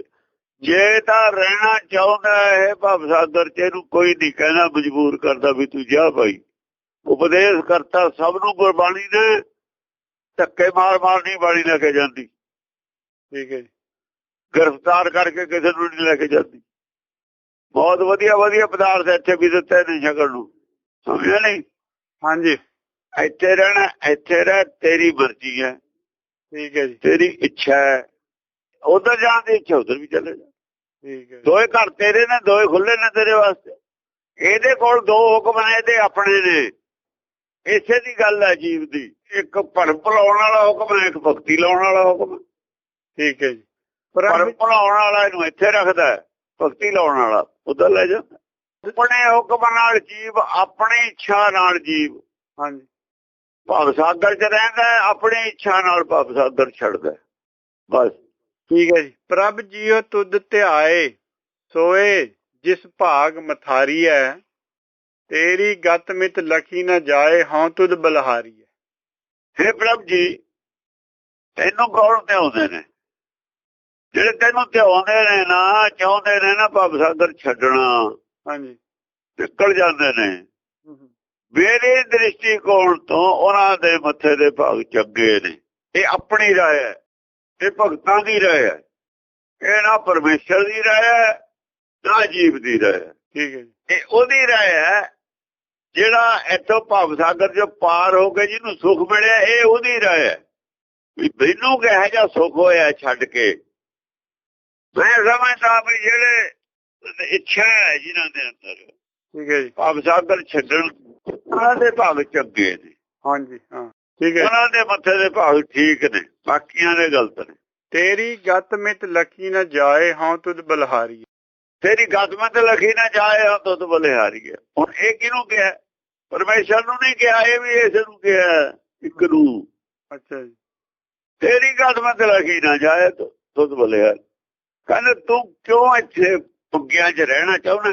B: ਜੇ ਤਾਂ ਰਹਿਣਾ ਚਾਹੁੰਦਾ ਹੈ ਭਵ ਸਾਗਰ ਚ ਇਹਨੂੰ ਕੋਈ ਨਹੀਂ ਕਹਿੰਦਾ ਮਜਬੂਰ ਕਰਦਾ ਵੀ ਤੂੰ ਜਾ ਭਾਈ। ਉਪਦੇਸ਼ ਕਰਤਾ ਸਭ ਨੂੰ ਗੁਰਬਾਣੀ ਨੇ ਧੱਕੇ ਮਾਰ ਮਾਰ ਨਹੀਂ ਬਾਣੀ ਲੈ ਕੇ ਜਾਂਦੀ।
A: ਠੀਕ ਹੈ
B: ਗ੍ਰਿਫਤਾਰ ਕਰਕੇ ਕਿਸੇ ਨੂੰ ਨਹੀਂ ਲੈ ਕੇ ਜਾਂਦੀ। ਬਹੁਤ ਵਧੀਆ ਵਧੀਆ ਪਦਾਰਥ ਇੱਥੇ ਵੀ ਦਿੱਤੇ ਨੇ ਛਕਣ ਨੂੰ। ਸਮਝਿਆ ਨਹੀਂ?
A: ਹਾਂਜੀ।
B: ਇੱਥੇ ਰਹਿਣਾ ਇੱਥੇ ਰਹਿ ਤੇਰੀ ਮਰਜ਼ੀ ਹੈ।
A: ਠੀਕ ਹੈ ਜੀ।
B: ਤੇਰੀ ਇੱਛਾ ਹੈ। ਉਧਰ ਜਾਣ ਦੀ ਇੱਛਾ ਉਧਰ ਵੀ ਚਲੇ ਜਾ।
A: ਠੀਕ ਹੈ
B: ਦੋਏ ਘਰ ਤੇਰੇ ਨੇ ਦੋਏ ਖੁੱਲੇ ਨੇ ਤੇਰੇ ਵਾਸਤੇ। ਇਹਦੇ ਕੋਲ ਦੋ ਹੁਕਮ ਨੇ ਇਹਦੇ ਆਪਣੇ ਨੇ। ਇਸੇ ਦੀ ਗੱਲ ਹੈ ਜੀਵ ਦੀ। ਇੱਕ ਭਰਮ ਭੁਲਾਉਣ ਵਾਲਾ ਹੁਕਮ ਹੈ ਇੱਕ ਭਗਤੀ ਲਾਉਣ ਵਾਲਾ ਹੁਕਮ
A: ਠੀਕ ਹੈ ਜੀ।
B: ਭਰਮ ਭੁਲਾਉਣ ਵਾਲਾ ਇਹਨੂੰ ਇੱਥੇ ਰੱਖਦਾ ਹੈ। ਭਗਤੀ ਲਾਉਣ ਵਾਲਾ ਉਧਰ ਲੈ ਜਾਂਦਾ ਆਪਣੇ ਹੁਕਮ ਨਾਲ ਜੀਵ ਆਪਣੀ ਇੱਛਾ ਨਾਲ ਜੀਵ।
A: ਹਾਂਜੀ।
B: ਭਵ ਸਾਗਰ ਚ ਰਹਿੰਦਾ ਆਪਣੀ ਇੱਛਾ ਨਾਲ ਭਵ ਸਾਗਰ ਛੱਡਦਾ। ਬਸ।
A: ਠੀਕ ਹੈ ਜੀ। ਪ੍ਰਭ ਜੀਉ ਤੁਧ ਧਿਆਏ ਸੋਏ ਜਿਸ ਭਾਗ ਮਥਾਰੀ ਹੈ ਤੇਰੀ ਗਤ ਮਿਤ ਲਖੀ ਨਾ ਜਾਏ ਹਉ ਤੁਧ ਬਲਹਾਰੀ ਹੈ।
B: ਹੇ ਪ੍ਰਭ ਜੀ ਤੈਨੂੰ ਕੌਣ ਧਿਆਉਂਦੇ ਨੇ? ਜਿਹੜੇ ਤੈਨੂੰ ਧਿਆਉਂਦੇ ਨੇ ਨਾ ਚਾਹੁੰਦੇ ਨੇ ਨਾ ਭਵ ਸਾਗਰ ਛੱਡਣਾ।
A: ਹਾਂਜੀ।
B: ਨਿਕਲ ਜਾਂਦੇ ਨੇ। ਮੇਰੇ ਦ੍ਰਿਸ਼ਟੀਕੋਣ ਤੋਂ ਉਹਨਾਂ ਦੇ ਮੱਥੇ ਦੇ ਭਾਗ ਚੰਗੇ ਨੇ। ਇਹ ਆਪਣੀ ਰਾਏ ਹੈ। ਇਹ ਭਗਤਾਂ ਦੀ ਰਾਏ ਹੈ। ਇਹ ਨਾ ਪਰਮੇਸ਼ਰ ਦੀ ਰਾਏ ਹੈ ਨਾ ਜੀਵ ਦੀ ਰਾਏ ਹੈ।
A: ਠੀਕ ਹੈ ਜੀ।
B: ਇਹ ਉਹਦੀ ਰਾਏ ਹੈ ਜਿਹੜਾ ਇੱਥੋਂ ਭਵ ਸਾਗਰ ਜੋ ਪਾਰ ਹੋ ਕੇ ਜਿਹਨੂੰ ਸੁਖ ਮਿਲਿਆ ਇਹ ਉਹਦੀ ਰਾਏ ਹੈ। ਵੀ ਮੈਨੂੰ ਕਿਹੋ ਜਿਹਾ ਸੁਖ ਹੋਇਆ ਛੱਡ ਕੇ? ਮੈਂ ਸਮਝਦਾ ਵੀ ਜਿਹੜੇ ਇੱਛਾ ਹੈ ਜਿਨ੍ਹਾਂ ਦੇ ਅੰਦਰ
A: ਠੀਕ ਹੈ ਜੀ।
B: ਭਵ ਸਾਗਰ ਛੱਡਣ ਉਹਨਾਂ ਦੇ ਭਾਗ ਚੰਗੇ ਨੇ।
A: ਹਾਂਜੀ ਹਾਂ ਠੀਕ ਹੈ।
B: ਉਹਨਾਂ ਦੇ ਮੱਥੇ ਦੇ ਭਾਗ ਠੀਕ ਨੇ ਬਾਕੀਆਂ ਦੇ ਗਲਤ ਨੇ।
A: ਤੇਰੀ ਗਤ ਮਿਤ ਲਖੀ ਨਾ ਜਾਏ ਹਉ ਤੁਧ ਬਲਹਾਰੀ ਹੈ।
B: ਤੇਰੀ ਗਦਮਤ ਲਖੀ ਨਾ ਜਾਏ ਹਾਂ ਤੁਧ ਬਲਿਹਾਰੀ ਹੈ। ਹੁਣ ਇਹ ਕਿਹਨੂੰ ਕਿਹਾ ਪਰਮੇਸ਼ਰ ਨੂੰ ਨਹੀਂ ਕਿਹਾ ਇਹ ਵੀ ਇਸ ਨੂੰ ਕਿਹਾ ਇੱਕ ਨੂੰ।
A: ਅੱਛਾ ਜੀ।
B: ਤੇਰੀ ਗਦਮਤ ਲਖੀ ਨਾ ਜਾਏ ਤੁਧ ਬਲਿਹਾਰੀ ਕਹਿੰਦੇ ਤੂੰ ਕਿਉਂ ਇੱਥੇ ਪੁੱਗਿਆਂ 'ਚ ਰਹਿਣਾ ਚਾਹੁੰਦਾ?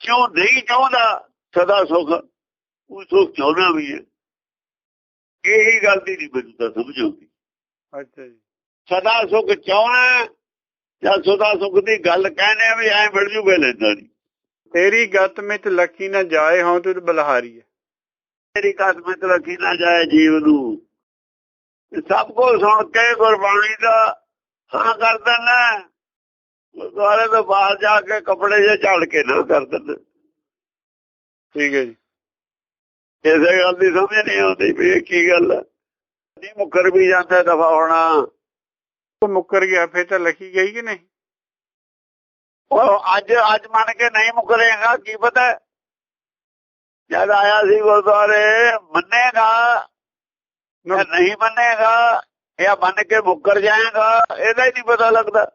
B: ਕਿਉਂ ਨਹੀਂ ਚਾਹੁੰਦਾ? ਸਦਾ ਸੁਖ ਉਹ ਸੁਖ ਚਾਹੁੰਦਾ ਵੀ ਹੈ। ਇਹੀ ਗੱਲ ਦੀ ਨਹੀਂ ਮੈਨੂੰ ਤਾਂ ਸਮਝ ਆਉਂਦੀ।
A: ਅੱਛਾ ਜੀ।
B: ਸਦਾ ਸੁਖ ਚਾਹਣਾ ਜਾਂ ਸਦਾ ਸੁਖ ਦੀ ਗੱਲ ਕਹਿੰਦੇ ਆ ਵੀ ਐ ਮਿਲ ਜੂਗੇ ਲੈਂਦਾ ਨਹੀਂ
A: ਤੇਰੀ ਗਤ ਮਿਤ ਲਖੀ ਨਾ ਜਾਏ ਹਉ ਤੁਧ ਬਲਹਾਰੀ ਹੈ।
B: ਤੇਰੀ ਕਸਮਤ ਰੱਖੀ ਨਾ ਜਾਏ ਜੀਵ ਨੂੰ। ਸਭ ਕੁਝ ਸੁਣ ਕੇ ਗੁਰਬਾਣੀ ਦਾ ਹਾਂ ਕਰ ਦਿੰਦਾ। ਗੁਰਦੁਆਰੇ ਤੋਂ ਬਾਹਰ ਜਾ ਕੇ ਕੱਪੜੇ ਜੇ ਝਾੜ ਕੇ ਨਾ ਕਰ ਦਿੰਦਾ।
A: ਠੀਕ ਹੈ ਜੀ।
B: ਇਸੇ ਗੱਲ ਦੀ ਸਮਝ ਨਹੀਂ ਆਉਂਦੀ ਵੀ ਇਹ ਕੀ ਗੱਲ ਹੈ। ਨਹੀਂ ਮੁੱਕਰ ਵੀ ਜਾਂਦਾ ਦਫਾ ਹੋਣਾ।
A: ਉਹ ਮੁੱਕਰ ਗਿਆ ਫਿਰ ਤਾਂ ਲਖੀ ਗਈ ਕਿ ਨਹੀਂ?
B: ਉਹ ਅੱਜ ਅੱਜ ਮੰਨ ਕੇ ਨਹੀਂ ਮੁਕਰੇਗਾ ਕੀ ਪਤਾ? ਜਦ ਆਇਆ ਸੀ ਗੁਰਦੁਆਰੇ ਮੰਨੇਗਾ ਨਹੀਂ ਮੰਨੇਗਾ ਜਾਂ ਮੰਨ ਕੇ ਮੁੱਕਰ ਜਾਏਗਾ ਇਹਦਾ ਹੀ ਨਹੀਂ ਪਤਾ ਲੱਗਦਾ।